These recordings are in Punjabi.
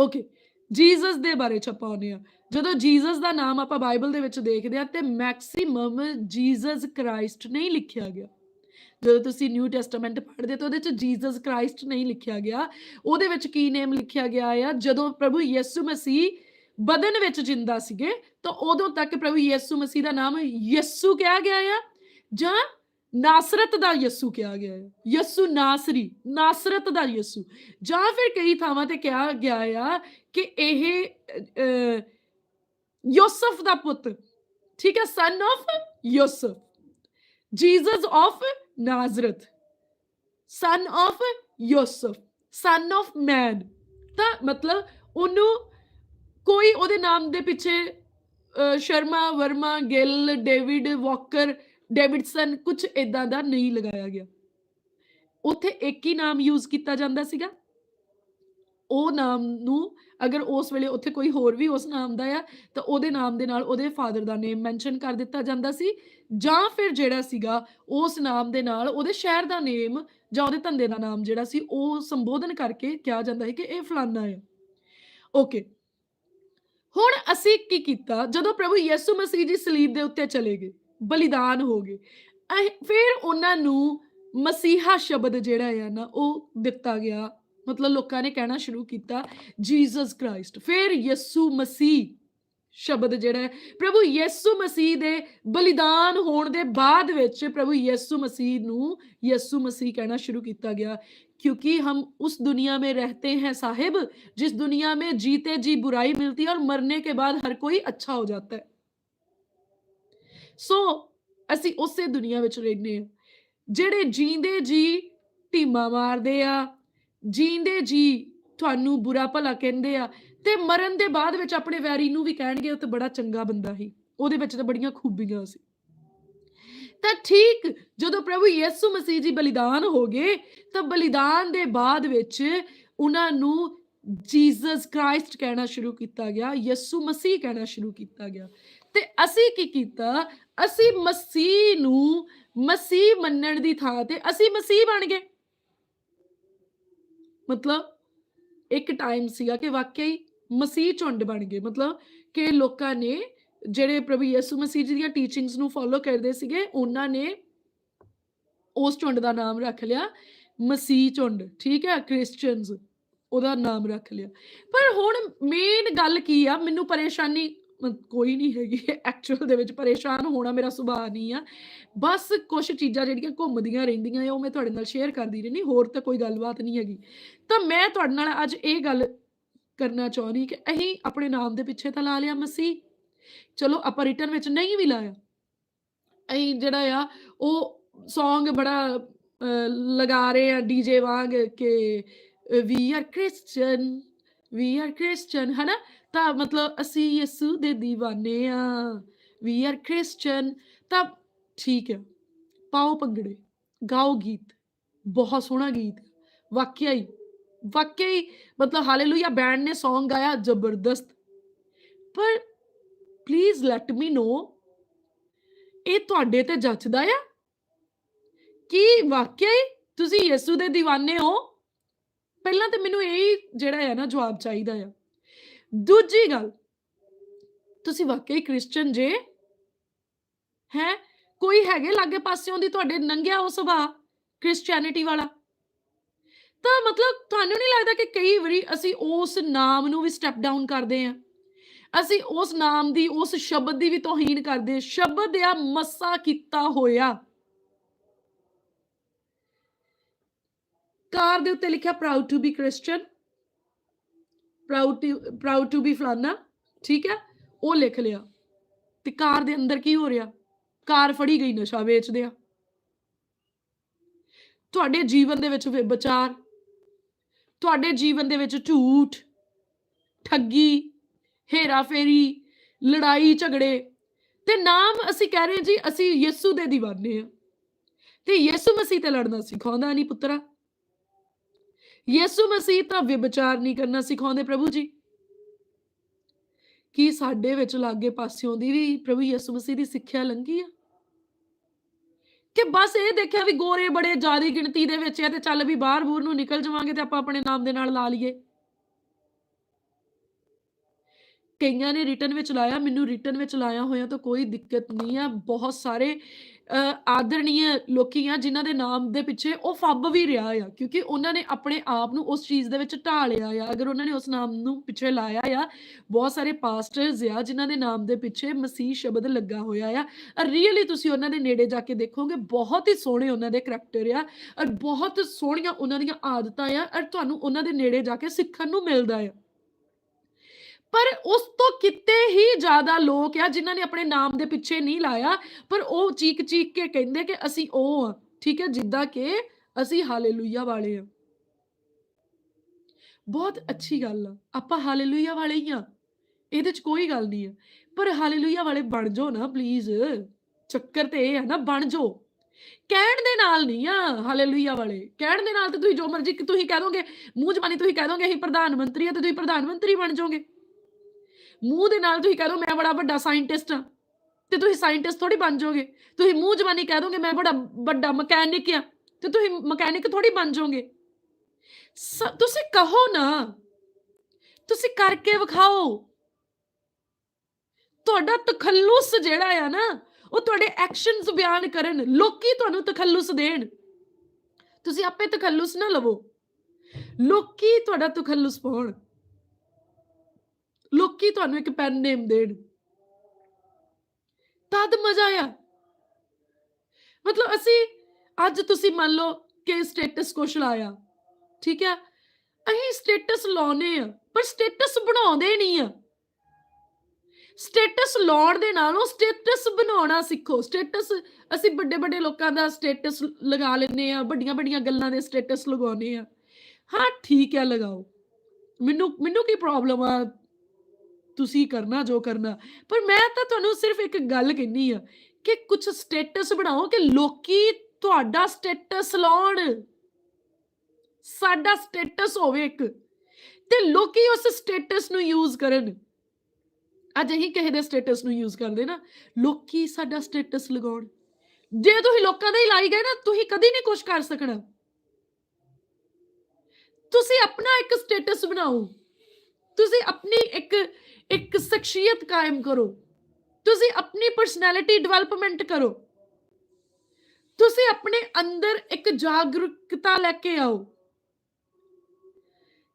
ਓਕੇ ਜੀਸਸ ਦੇ ਬਾਰੇ ਚ ਆਪਾਂ ਆਉਂਦੇ ਆ ਜਦੋਂ ਜੀਸਸ ਦਾ ਨਾਮ ਆਪਾਂ ਬਾਈਬਲ ਦੇ ਵਿੱਚ ਦੇਖਦੇ ਆ ਤੇ ਮੈਕਸਿਮਮ ਜੀਸਸ ਕ੍ਰਾਈਸਟ ਨਹੀਂ ਲਿਖਿਆ ਗਿਆ। ਜਦੋਂ ਤੁਸੀਂ ਨਿਊ ਟੈਸਟਾਮੈਂਟ ਪੜ੍ਹਦੇ ਤਾਂ ਉਹਦੇ ਚ ਜੀਸਸ ਕ੍ਰਾਈਸਟ ਨਹੀਂ ਲਿਖਿਆ ਗਿਆ। ਉਹਦੇ ਵਿੱਚ ਕੀ ਨੇਮ ਲਿਖਿਆ ਗਿਆ ਆ? ਜਦੋਂ ਪ੍ਰਭੂ ਯਿਸੂ ਮਸੀਹ ਬਦਨ ਵਿੱਚ ਜਿੰਦਾ ਸੀਗੇ, ਤਾਂ ਉਦੋਂ ਤੱਕ ਪ੍ਰਭੂ ਯਿਸੂ ਮਸੀਹ ਦਾ ਨਾਮ ਯਿਸੂ ਕਿਹਾ ਗਿਆ ਆ? ਜਾਂ ਨਾਸਰਤ ਦਾ ਯਸੂ ਕਿਹਾ ਗਿਆ ਹੈ। ਯਿਸੂ ਨਾਸਰੀ ਨਾਸਰਤ ਦਾ ਯਿਸੂ। ਜਾਂ ਫਿਰ ਕਈ ਥਾਵਾਂ ਤੇ ਕਿਹਾ ਗਿਆ ਆ ਕਿ ਇਹ ਯੋਸਫ ਦਾ ਪੁੱਤ ਠੀਕ ਹੈ son of Joseph. Jesus of Nazareth son of Joseph. Son of man ਤਾਂ ਮਤਲਬ ਉਹਨੂੰ ਕੋਈ ਉਹਦੇ ਨਾਮ ਦੇ ਪਿੱਛੇ ਅਹ, Sharma Verma Gill David Walker Davidson ਕੁਝ ਇਦਾਂ ਦਾ ਨਹੀਂ ਲਗਾਇਆ ਗਿਆ। ਉੱਥੇ ਇੱਕ ਹੀ ਨਾਮ ਯੂਜ਼ ਕੀਤਾ ਜਾਂਦਾ ਸੀਗਾ। ਉਹ ਨਾਮ ਨੂੰ ਅਗਰ ਉਸ ਵੇਲੇ ਉੱਥੇ ਕੋਈ ਹੋਰ ਵੀ ਉਸ ਨਾਮ ਦਾ ਆ, ਤਾਂ ਉਹਦੇ ਨਾਮ ਦੇ ਨਾਲ ਉਹਦੇ ਫਾਦਰ ਦਾ ਨੇਮ ਮੈਂਸ਼ਨ ਕਰ ਦਿੱਤਾ ਜਾਂਦਾ ਸੀ। ਜਾਂ ਫਿਰ ਜਿਹੜਾ ਸੀਗਾ, ਉਸ ਨਾਮ ਦੇ ਨਾਲ ਉਹਦੇ ਸ਼ਹਿਰ ਦਾ ਨੇਮ ਜਾਂ ਉਹਦੇ ਧੰਦੇ ਦਾ ਨਾਮ ਜਿਹੜਾ ਸੀ, ਉਹ ਸੰਬੋਧਨ ਕਰਕੇ ਕਿਹਾ ਜਾਂਦਾ ਹੈ ਕਿ ਇਹ ਫਲਾਨਾ ਹੈ ਓਕੇ ਹੁਣ ਅਸੀਂ ਕੀ ਕੀਤਾ? ਜਦੋਂ ਪ੍ਰਭੂ ਯਿਸੂ ਮਸੀਹ ਜੀ ਸਲੀਬ ਦੇ ਉੱਤੇ ਚਲੇ ਗਏ ਬਲੀਦਾਨ ਹੋ ਗਏ ਅਹ ਫਿਰ ਉਹਨਾਂ ਨੂੰ ਮਸੀਹਾ ਸ਼ਬਦ ਜਿਹੜਾ ਹੈ ਨਾ ਉਹ ਦਿੱਤਾ ਗਿਆ ਮਤਲਬ ਲੋਕਾਂ ਨੇ ਕਹਿਣਾ ਸ਼ੁਰੂ ਕੀਤਾ ਜੀਸਸ ਕ੍ਰਾਈਸਟ ਫਿਰ ਯਿਸੂ ਮਸੀਹ ਸ਼ਬਦ ਜਿਹੜਾ ਹੈ ਪ੍ਰਭੂ ਯਿਸੂ ਮਸੀਹ ਦੇ ਬਲੀਦਾਨ ਹੋਣ ਦੇ ਬਾਅਦ ਵਿੱਚ ਪ੍ਰਭੂ ਯਿਸੂ ਮਸੀਹ ਨੂੰ ਯਿਸੂ ਮਸੀਹ ਕਹਿਣਾ ਸ਼ੁਰੂ ਕੀਤਾ ਗਿਆ क्योंकि हम उस दुनिया में रहते हैं साहिब जिस दुनिया में जीते जी बुराई मिलती है और मरने के बाद हर कोई अच्छा हो जाता है ਸੋ ਅਸੀਂ ਉਸੇ ਦੁਨੀਆ ਵਿੱਚ ਰਹਿੰਦੇ ਹਾਂ। ਜਿਹੜੇ ਜੀਂਦੇ ਜੀ ਢੀਮਾ ਮਾਰਦੇ ਆ, ਜੀਂਦੇ ਜੀ ਤੁਹਾਨੂੰ ਬੁਰਾ ਭਲਾ ਕਹਿੰਦੇ ਆ ਤੇ ਮਰਨ ਦੇ ਬਾਅਦ ਵਿੱਚ ਆਪਣੇ ਵੈਰੀ ਨੂੰ ਵੀ ਕਹਿਣਗੇ, ਉਹ ਤਾਂ ਬੜਾ ਚੰਗਾ ਬੰਦਾ ਸੀ। ਉਹਦੇ ਵਿੱਚ ਤਾਂ ਬੜੀਆਂ ਖੂਬੀਆਂ ਸੀ। ਤਾਂ ਠੀਕ, ਜਦੋਂ ਪ੍ਰਭੂ ਯਿਸੂ ਮਸੀਹ ਜੀ ਬਲੀਦਾਨ ਹੋ ਗਏ, ਤਾਂ ਬਲੀਦਾਨ ਦੇ ਬਾਅਦ ਵਿੱਚ ਉਹਨਾਂ ਨੂੰ ਜੀਸਸ ਕ੍ਰਾਈਸਟ ਕਹਿਣਾ ਸ਼ੁਰੂ ਕੀਤਾ ਗਿਆ, ਯਿਸੂ ਮਸੀਹ ਕਹਿਣਾ ਸ਼ੁਰੂ ਕੀਤਾ ਗਿਆ। ਤੇ ਅਸੀਂ ਕੀ ਕੀਤਾ? ਅਸੀਂ ਮਸੀਹ ਨੂੰ ਮਸੀਹ ਮੰਨਣ ਦੀ ਥਾਂ ਤੇ ਅਸੀਂ ਮਸੀਹ ਬਣ ਗਏ। ਮਤਲਬ ਇੱਕ ਟਾਈਮ ਸੀਗਾ ਕਿ ਵਾਕਈ ਮਸੀਹ ਝੁੰਡ ਬਣ ਗਏ। ਮਤਲਬ ਕਿ ਲੋਕਾਂ ਨੇ ਜਿਹੜੇ ਪ੍ਰਭੂ ਯਿਸੂ ਮਸੀਹ ਜੀ ਦੀਆਂ ਟੀਚਿੰਗਸ ਨੂੰ ਫੋਲੋ ਕਰਦੇ ਸੀਗੇ, ਉਹਨਾਂ ਨੇ ਉਸ ਝੁੰਡ ਦਾ ਨਾਮ ਰੱਖ ਲਿਆ, ਮਸੀਹ ਝੁੰਡ। ਠੀਕ ਹੈ ਕ੍ਰਿਸਚੀਅਨਸ ਉਹਦਾ ਨਾਮ ਰੱਖ ਲਿਆ। ਪਰ ਹੁਣ ਮੇਨ ਗੱਲ ਕੀ ਆ? ਮੈਨੂੰ ਪਰੇਸ਼ਾਨੀ ਕੋਈ ਨਹੀਂ ਹੈਗੀ। ਐਕਚੁਅਲ ਦੇ ਵਿੱਚ ਪਰੇਸ਼ਾਨ ਹੋਣਾ ਮੇਰਾ ਸੁਭਾਅ ਨਹੀਂ ਆ। ਬਸ ਕੁਝ ਚੀਜ਼ਾਂ ਜਿਹੜੀਆਂ ਘੁੰਮਦੀਆਂ ਰਹਿੰਦੀਆਂ ਆ, ਉਹ ਮੈਂ ਤੁਹਾਡੇ ਨਾਲ ਸ਼ੇਅਰ ਕਰਦੀ ਰਹਿੰਦੀ। ਹੋਰ ਤਾਂ ਕੋਈ ਗੱਲਬਾਤ ਨਹੀਂ ਹੈਗੀ। ਤਾਂ ਮੈਂ ਤੁਹਾਡੇ ਨਾਲ ਅੱਜ ਇਹ ਗੱਲ ਕਰਨਾ ਚਾਹੁੰਦੀ ਕਿ ਅਸੀਂ ਆਪਣੇ ਨਾਮ ਦੇ ਪਿੱਛੇ ਤਾਂ ਲਾ ਲਿਆ ਮਸੀਹ। ਚਲੋ, ਆਪਾਂ ਰਿਟਰਨ ਵਿੱਚ ਨਹੀਂ ਵੀ ਲਾਇਆ। ਅਸੀਂ ਜਿਹੜਾ ਆ, ਉਹ Song ਬੜਾ ਲਗਾ ਰਹੇ ਆ ਡੀਜੇ ਵਾਂਗ ਕਿ we are Christian we are Christian ਹਨਾ? ਤਾਂ ਮਤਲਬ ਅਸੀਂ ਯਿਸੂ ਦੇ دیਵਾਨੇ ਆ। ਵੀ ਆਰ ਕ੍ਰਿਸਚਨ ਤਾਂ ਠੀਕ ਹੈ। ਪਾਓ ਪੰਗੜੇ ਗਾਓ ਗੀਤ। ਬਹੁਤ ਸੋਹਣਾ ਗੀਤ। ਵਾਕਿਆ ਹੀ ਵਾਕਿਆ ਹੀ ਮਤਲਬ ਹਾਲੇਲੂਇਆ ਬੈਂਡ ਨੇ ਸੌਂਗ ਗਾਇਆ ਜ਼ਬਰਦਸਤ। ਪਰ ਪਲੀਜ਼ ਲੈਟ ਮੀ ਨੋ ਇਹ ਤੁਹਾਡੇ ਤੇ ਜੱਚਦਾ ਆ? ਕੀ ਵਾਕਿਆ ਹੀ ਤੁਸੀਂ ਯਿਸੂ ਦੇ دیਵਾਨੇ ਹੋ? ਪਹਿਲਾਂ ਤੇ ਮੈਨੂੰ ਇਹ ਜਿਹੜਾ ਹੈ ਨਾ ਜਵਾਬ ਚਾਹੀਦਾ ਆ। ਦੂਜੀ ਗੱਲ, ਤੁਸੀਂ ਵਾਕਈ ਕ੍ਰਿਸਚੀਅਨ ਜੇ, ਹੈ? ਕੋਈ ਹੈਗੇ ਲਾਗੇ ਪਾਸਿਓਂ ਦੀ ਤੁਹਾਡੇ ਨੰਗਿਆ ਉਹ ਸੁਭਾਅ ਕ੍ਰਿਸਚੀਅਨਿਟੀ ਵਾਲਾ? ਤਾਂ ਮਤਲਬ ਤੁਹਾਨੂੰ ਨਹੀਂ ਲੱਗਦਾ ਕਿ ਕਈ ਵਾਰੀ ਅਸੀਂ ਉਸ ਨਾਮ ਨੂੰ ਵੀ ਸਟੈਪ ਡਾਊਨ ਕਰਦੇ ਆ? ਅਸੀਂ ਉਸ ਨਾਮ ਦੀ, ਉਸ ਸ਼ਬਦ ਦੀ ਵੀ ਤੋਹੀਨ ਕਰਦੇ ਸ਼ਬਦ ਆ ਮਸਾ ਕੀਤਾ ਹੋਇਆ। ਕਾਰ ਦੇ ਉੱਤੇ ਲਿਖਿਆ proud to be Christian proud to proud to be ਫਲਾਨਾ, ਠੀਕ ਹੈ? ਉਹ ਲਿਖ ਲਿਆ। ਤੇ ਕਾਰ ਦੇ ਅੰਦਰ ਕੀ ਹੋ ਰਿਹਾ? ਕਾਰ ਫੜੀ ਗਈ ਨਸ਼ਾ ਵੇਚਦੇ ਆ ਤੁਹਾਡੇ ਜੀਵਨ ਦੇ ਵਿੱਚ ਵਿਚਾਰ, ਤੁਹਾਡੇ ਜੀਵਨ ਦੇ ਵਿੱਚ ਝੂਠ, ਠੱਗੀ ਹੇਰਾ ਫੇਰੀ ਲੜਾਈ, ਝਗੜੇ, ਤੇ ਨਾਮ ਅਸੀਂ ਕਹਿ ਰਹੇ ਜੀ, ਅਸੀਂ ਯਿਸੂ ਦੇ دیਵਾਨੇ ਆ ਤੇ ਯਿਸੂ ਮਸੀਹ ਤੇ ਲੜਨਾ ਸਿਖਾਉਂਦਾ ਨਹੀਂ ਪੁੱਤਰਾ। ਯਿਸੂ ਮਸੀਹ ਤਾਂ ਵਿਚਾਰ ਨਹੀਂ ਕਰਨਾ ਸਿਖਾਉਂਦੇ ਪ੍ਰਭੂ ਜੀ। ਕੀ ਸਾਡੇ ਵਿੱਚ ਲਾਗੇ ਪਾਸਿਓਂ ਦੀ ਵੀ ਪ੍ਰਭੂ ਯਿਸੂ ਮਸੀਹ ਦੀ ਸਿੱਖਿਆ ਲੰਗੀ ਆ? ਕਿ ਬਸ ਇਹ ਦੇਖਿਆ ਵੀ ਗੋਰੇ ਬੜੇ ਜ਼ਿਆਦੀ ਗਿਣਤੀ ਦੇ ਵਿੱਚ ਆ ਤੇ ਚੱਲ ਵੀ ਬਾਹਰ ਬੂਰ ਨੂੰ ਨਿਕਲ ਜਾਵਾਂਗੇ ਤੇ ਆਪਾਂ ਆਪਣੇ ਨਾਮ ਦੇ ਨਾਲ ਲਾ ਲਈਏ। ਕਈਆਂ ਨੇ ਰਿਟਰਨ ਵਿੱਚ ਲਾਇਆ, ਮੈਨੂੰ ਰਿਟਰਨ ਵਿੱਚ ਲਾਇਆ ਹੋਇਆ ਤਾਂ ਕੋਈ ਦਿੱਕਤ ਨਹੀਂ ਆ। ਬਹੁਤ ਸਾਰੇ ਅ, ਆਦਰਣੀय ਲੋਕੀ ਆ ਜਿਨ੍ਹਾਂ ਦੇ ਨਾਮ ਦੇ ਪਿੱਛੇ ਉਹ ਫੱਬ ਵੀ ਰਿਹਾ ਆ ਕਿਉਂਕਿ ਉਹਨਾਂ ਨੇ ਆਪਣੇ ਆਪ ਨੂੰ ਉਸ ਚੀਜ਼ ਦੇ ਵਿੱਚ ਢਾਲਿਆ ਆ। ਅਗਰ ਉਹਨਾਂ ਨੇ ਉਸ ਨਾਮ ਨੂੰ ਪਿੱਛੇ ਲਾਇਆ ਆ ਬਹੁਤ ਸਾਰੇ ਪਾਸਟਰਸ ਆ ਜਿਨ੍ਹਾਂ ਦੇ ਨਾਮ ਦੇ ਪਿੱਛੇ ਮਸੀਹ ਸ਼ਬਦ ਲੱਗਾ ਹੋਇਆ ਆ। ਰੀਅਲੀ ਤੁਸੀਂ ਉਹਨਾਂ ਦੇ ਨੇੜੇ ਜਾ ਕੇ ਦੇਖੋਗੇ ਬਹੁਤ ਹੀ ਸੋਹਣੇ ਉਹਨਾਂ ਦੇ ਕਰੈਕਟਰ ਆ ਔਰ ਬਹੁਤ ਸੋਹਣੀਆਂ ਉਹਨਾਂ ਦੀਆਂ ਆਦਤਾਂ ਆ ਔਰ ਤੁਹਾਨੂੰ ਉਹਨਾਂ ਦੇ ਨੇੜੇ ਜਾ ਕੇ ਸਿੱਖਣ ਨੂੰ ਮਿਲਦਾ ਆ। ਪਰ ਉਸ ਤੋਂ ਕਿਤੇ ਹੀ ਜ਼ਿਆਦਾ ਲੋਕ ਆ ਜਿਨ੍ਹਾਂ ਨੇ ਆਪਣੇ ਨਾਮ ਦੇ ਪਿੱਛੇ ਨਹੀਂ ਲਾਇਆ, ਪਰ ਉਹ ਚੀਕ ਚੀਕ ਕੇ ਕਹਿੰਦੇ ਕਿ ਅਸੀਂ ਉਹ ਆ, ਠੀਕ ਹੈ, ਜਿੱਦਾਂ ਕਿ ਅਸੀਂ ਹਾਲੇਲੂਇਆ ਵਾਲੇ ਆ। ਬਹੁਤ ਅੱਛੀ ਗੱਲ ਆ, ਆਪਾਂ ਹਾਲੇਲੂਇਆ ਵਾਲੇ ਹੀ ਆ, ਇਹਦੇ 'ਚ ਕੋਈ ਗੱਲ ਨਹੀਂ ਆ। ਪਰ ਹਾਲੇਲੂਇਆ ਵਾਲੇ ਬਣ ਜਾਓ ਨਾ ਪਲੀਜ਼ ਚੱਕਰ ਤੇ ਇਹ ਆ ਨਾ, ਬਣ ਜਾਓ। ਕਹਿਣ ਦੇ ਨਾਲ ਨਹੀਂ ਆ ਹਾਲੇਲੂਇਆ ਵਾਲੇ, ਕਹਿਣ ਦੇ ਨਾਲ ਤੇ ਤੁਸੀਂ ਜੋ ਮਰਜ਼ੀ ਤੁਸੀਂ ਕਹਿ ਦੋਗੇ, ਮੂੰਹ ਜ਼ਬਾਨੀ ਤੁਸੀਂ ਕਹਿ ਦੋਗੇ, ਅਸੀਂ ਪ੍ਰਧਾਨ ਮੰਤਰੀ ਆ ਤੇ ਤੁਸੀਂ ਪ੍ਰਧਾਨ ਮੰਤਰੀ ਬਣ ਜਾਓਗੇ। ਮੂੰਹ ਦੇ ਨਾਲ ਤੁਸੀਂ ਕਹਿ ਦੋ ਮੈਂ ਬੜਾ ਵੱਡਾ ਸਾਇੰਟਿਸਟ ਹਾਂ ਤੇ ਤੁਸੀਂ ਸਾਇੰਟਿਸਟ ਥੋੜੀ ਬਣ ਜਾਓਗੇ। ਤੁਸੀਂ ਮੂੰਹ ਜ਼ਬਾਨੀ ਕਹਿ ਦੋਗੇ ਮੈਂ ਬੜਾ, ਵੱਡਾ ਮਕੈਨਿਕ ਆ ਤੇ ਤੁਸੀਂ ਮਕੈਨਿਕ ਥੋੜੀ ਬਣ ਜਾਓਗੇ। ਸ- ਤੁਸੀਂ ਕਹੋ ਨਾ, ਤੁਸੀਂ ਕਰਕੇ ਵਿਖਾਓ। ਤੁਹਾਡਾ ਤਖੱਲੁਸ ਜਿਹੜਾ ਆ ਨਾ, ਉਹ ਤੁਹਾਡੇ ਐਕਸ਼ਨਸ ਬਿਆਨ ਕਰਨ, ਲੋਕੀ ਤੁਹਾਨੂੰ ਤਖੱਲੁਸ ਦੇਣ। ਤੁਸੀਂ ਆਪੇ ਤਖੱਲੁਸ ਨਾ ਲਵੋ। ਲੋਕੀ ਤੁਹਾਡਾ ਤਖੱਲੁਸ ਪਾਉਣ। ਲੋਕੀ ਤੁਹਾਨੂੰ ਇੱਕ ਪੈਨ ਨੇਮ ਦੇਣ। ਤਦ ਮਜ਼ਾ ਆ ਮਤਲਬ ਅਸੀਂ, ਅੱਜ ਤੁਸੀਂ ਮੰਨ ਲਓ ਕਿ ਸਟੇਟਸ ਕੁਛ ਲਾਇਆ, ਠੀਕ ਹੈ? ਅਸੀਂ ਸਟੇਟਸ ਲਾਉਨੇ ਆ, ਪਰ ਸਟੇਟਸ ਬਣਾਉਂਦੇ ਨਹੀਂ ਆ। ਸਟੇਟਸ ਲਾਉਣ ਦੇ ਨਾਲੋਂ ਸਟੇਟਸ ਬਣਾਉਣਾ ਸਿੱਖੋ। ਸਟੇਟਸ ਅਸੀਂ ਵੱਡੇ ਵੱਡੇ ਲੋਕਾਂ ਦਾ ਸਟੇਟਸ ਲਗਾ ਲੈਂਦੇ ਆ, ਵੱਡੀਆਂ ਵੱਡੀਆਂ ਗੱਲਾਂ ਦੇ ਸਟੇਟਸ ਲਗਾਉਨੇ ਆ। ਹਾਂ, ਠੀਕ ਹੈ, ਲਗਾਓ। ਮੈਨੂੰ ਮੈਨੂੰ ਕੀ ਪ੍ਰੋਬਲਮ ਆ? ਤੁਸੀਂ ਕਰਨਾ, ਜੋ ਕਰਨਾ। ਪਰ ਮੈਂ ਤਾਂ ਤੁਹਾਨੂੰ ਸਿਰਫ ਇੱਕ ਗੱਲ ਕਹਿਨੀ ਆ ਕਿ ਕੁਝ ਸਟੇਟਸ ਬਣਾਓ ਕਿ ਲੋਕੀ ਤੁਹਾਡਾ ਸਟੇਟਸ ਲਾਉਣ। ਸਾਡਾ ਸਟੇਟਸ ਹੋਵੇ ਇੱਕ। ਤੇ ਲੋਕੀ ਉਸ ਸਟੇਟਸ ਨੂੰ ਯੂਜ਼ ਕਰਨ। ਅੱਜ ਅਸੀਂ ਕਿਸੇ ਦੇ ਸਟੇਟਸ ਨੂੰ ਯੂਜ਼ ਕਰਦੇ ਨਾ, ਲੋਕੀ ਸਾਡਾ ਸਟੇਟਸ ਲਗਾਉਣ। ਜੇ ਤੁਸੀਂ ਲੋਕਾਂ ਦਾ ਹੀ ਲਾਈ ਗਏ ਨਾ, ਤੁਸੀਂ ਕਦੀ ਨਹੀਂ ਕੁਝ ਕਰ ਸਕਣਾ। ਤੁਸੀਂ ਆਪਣਾ ਇੱਕ ਸਟੇਟਸ ਬਣਾਓ। ਤੁਸੀਂ ਆਪਣੀ ਇੱਕ ਇੱਕ ਸ਼ਖਸੀਅਤ ਕਾਇਮ ਕਰੋ। ਤੁਸੀਂ ਆਪਣੀ ਪਰਸਨੈਲਿਟੀ ਡਿਵੈਲਪਮੈਂਟ ਕਰੋ। ਤੁਸੀਂ ਆਪਣੇ ਅੰਦਰ ਇੱਕ ਜਾਗਰੂਕਤਾ ਲੈ ਕੇ ਆਓ।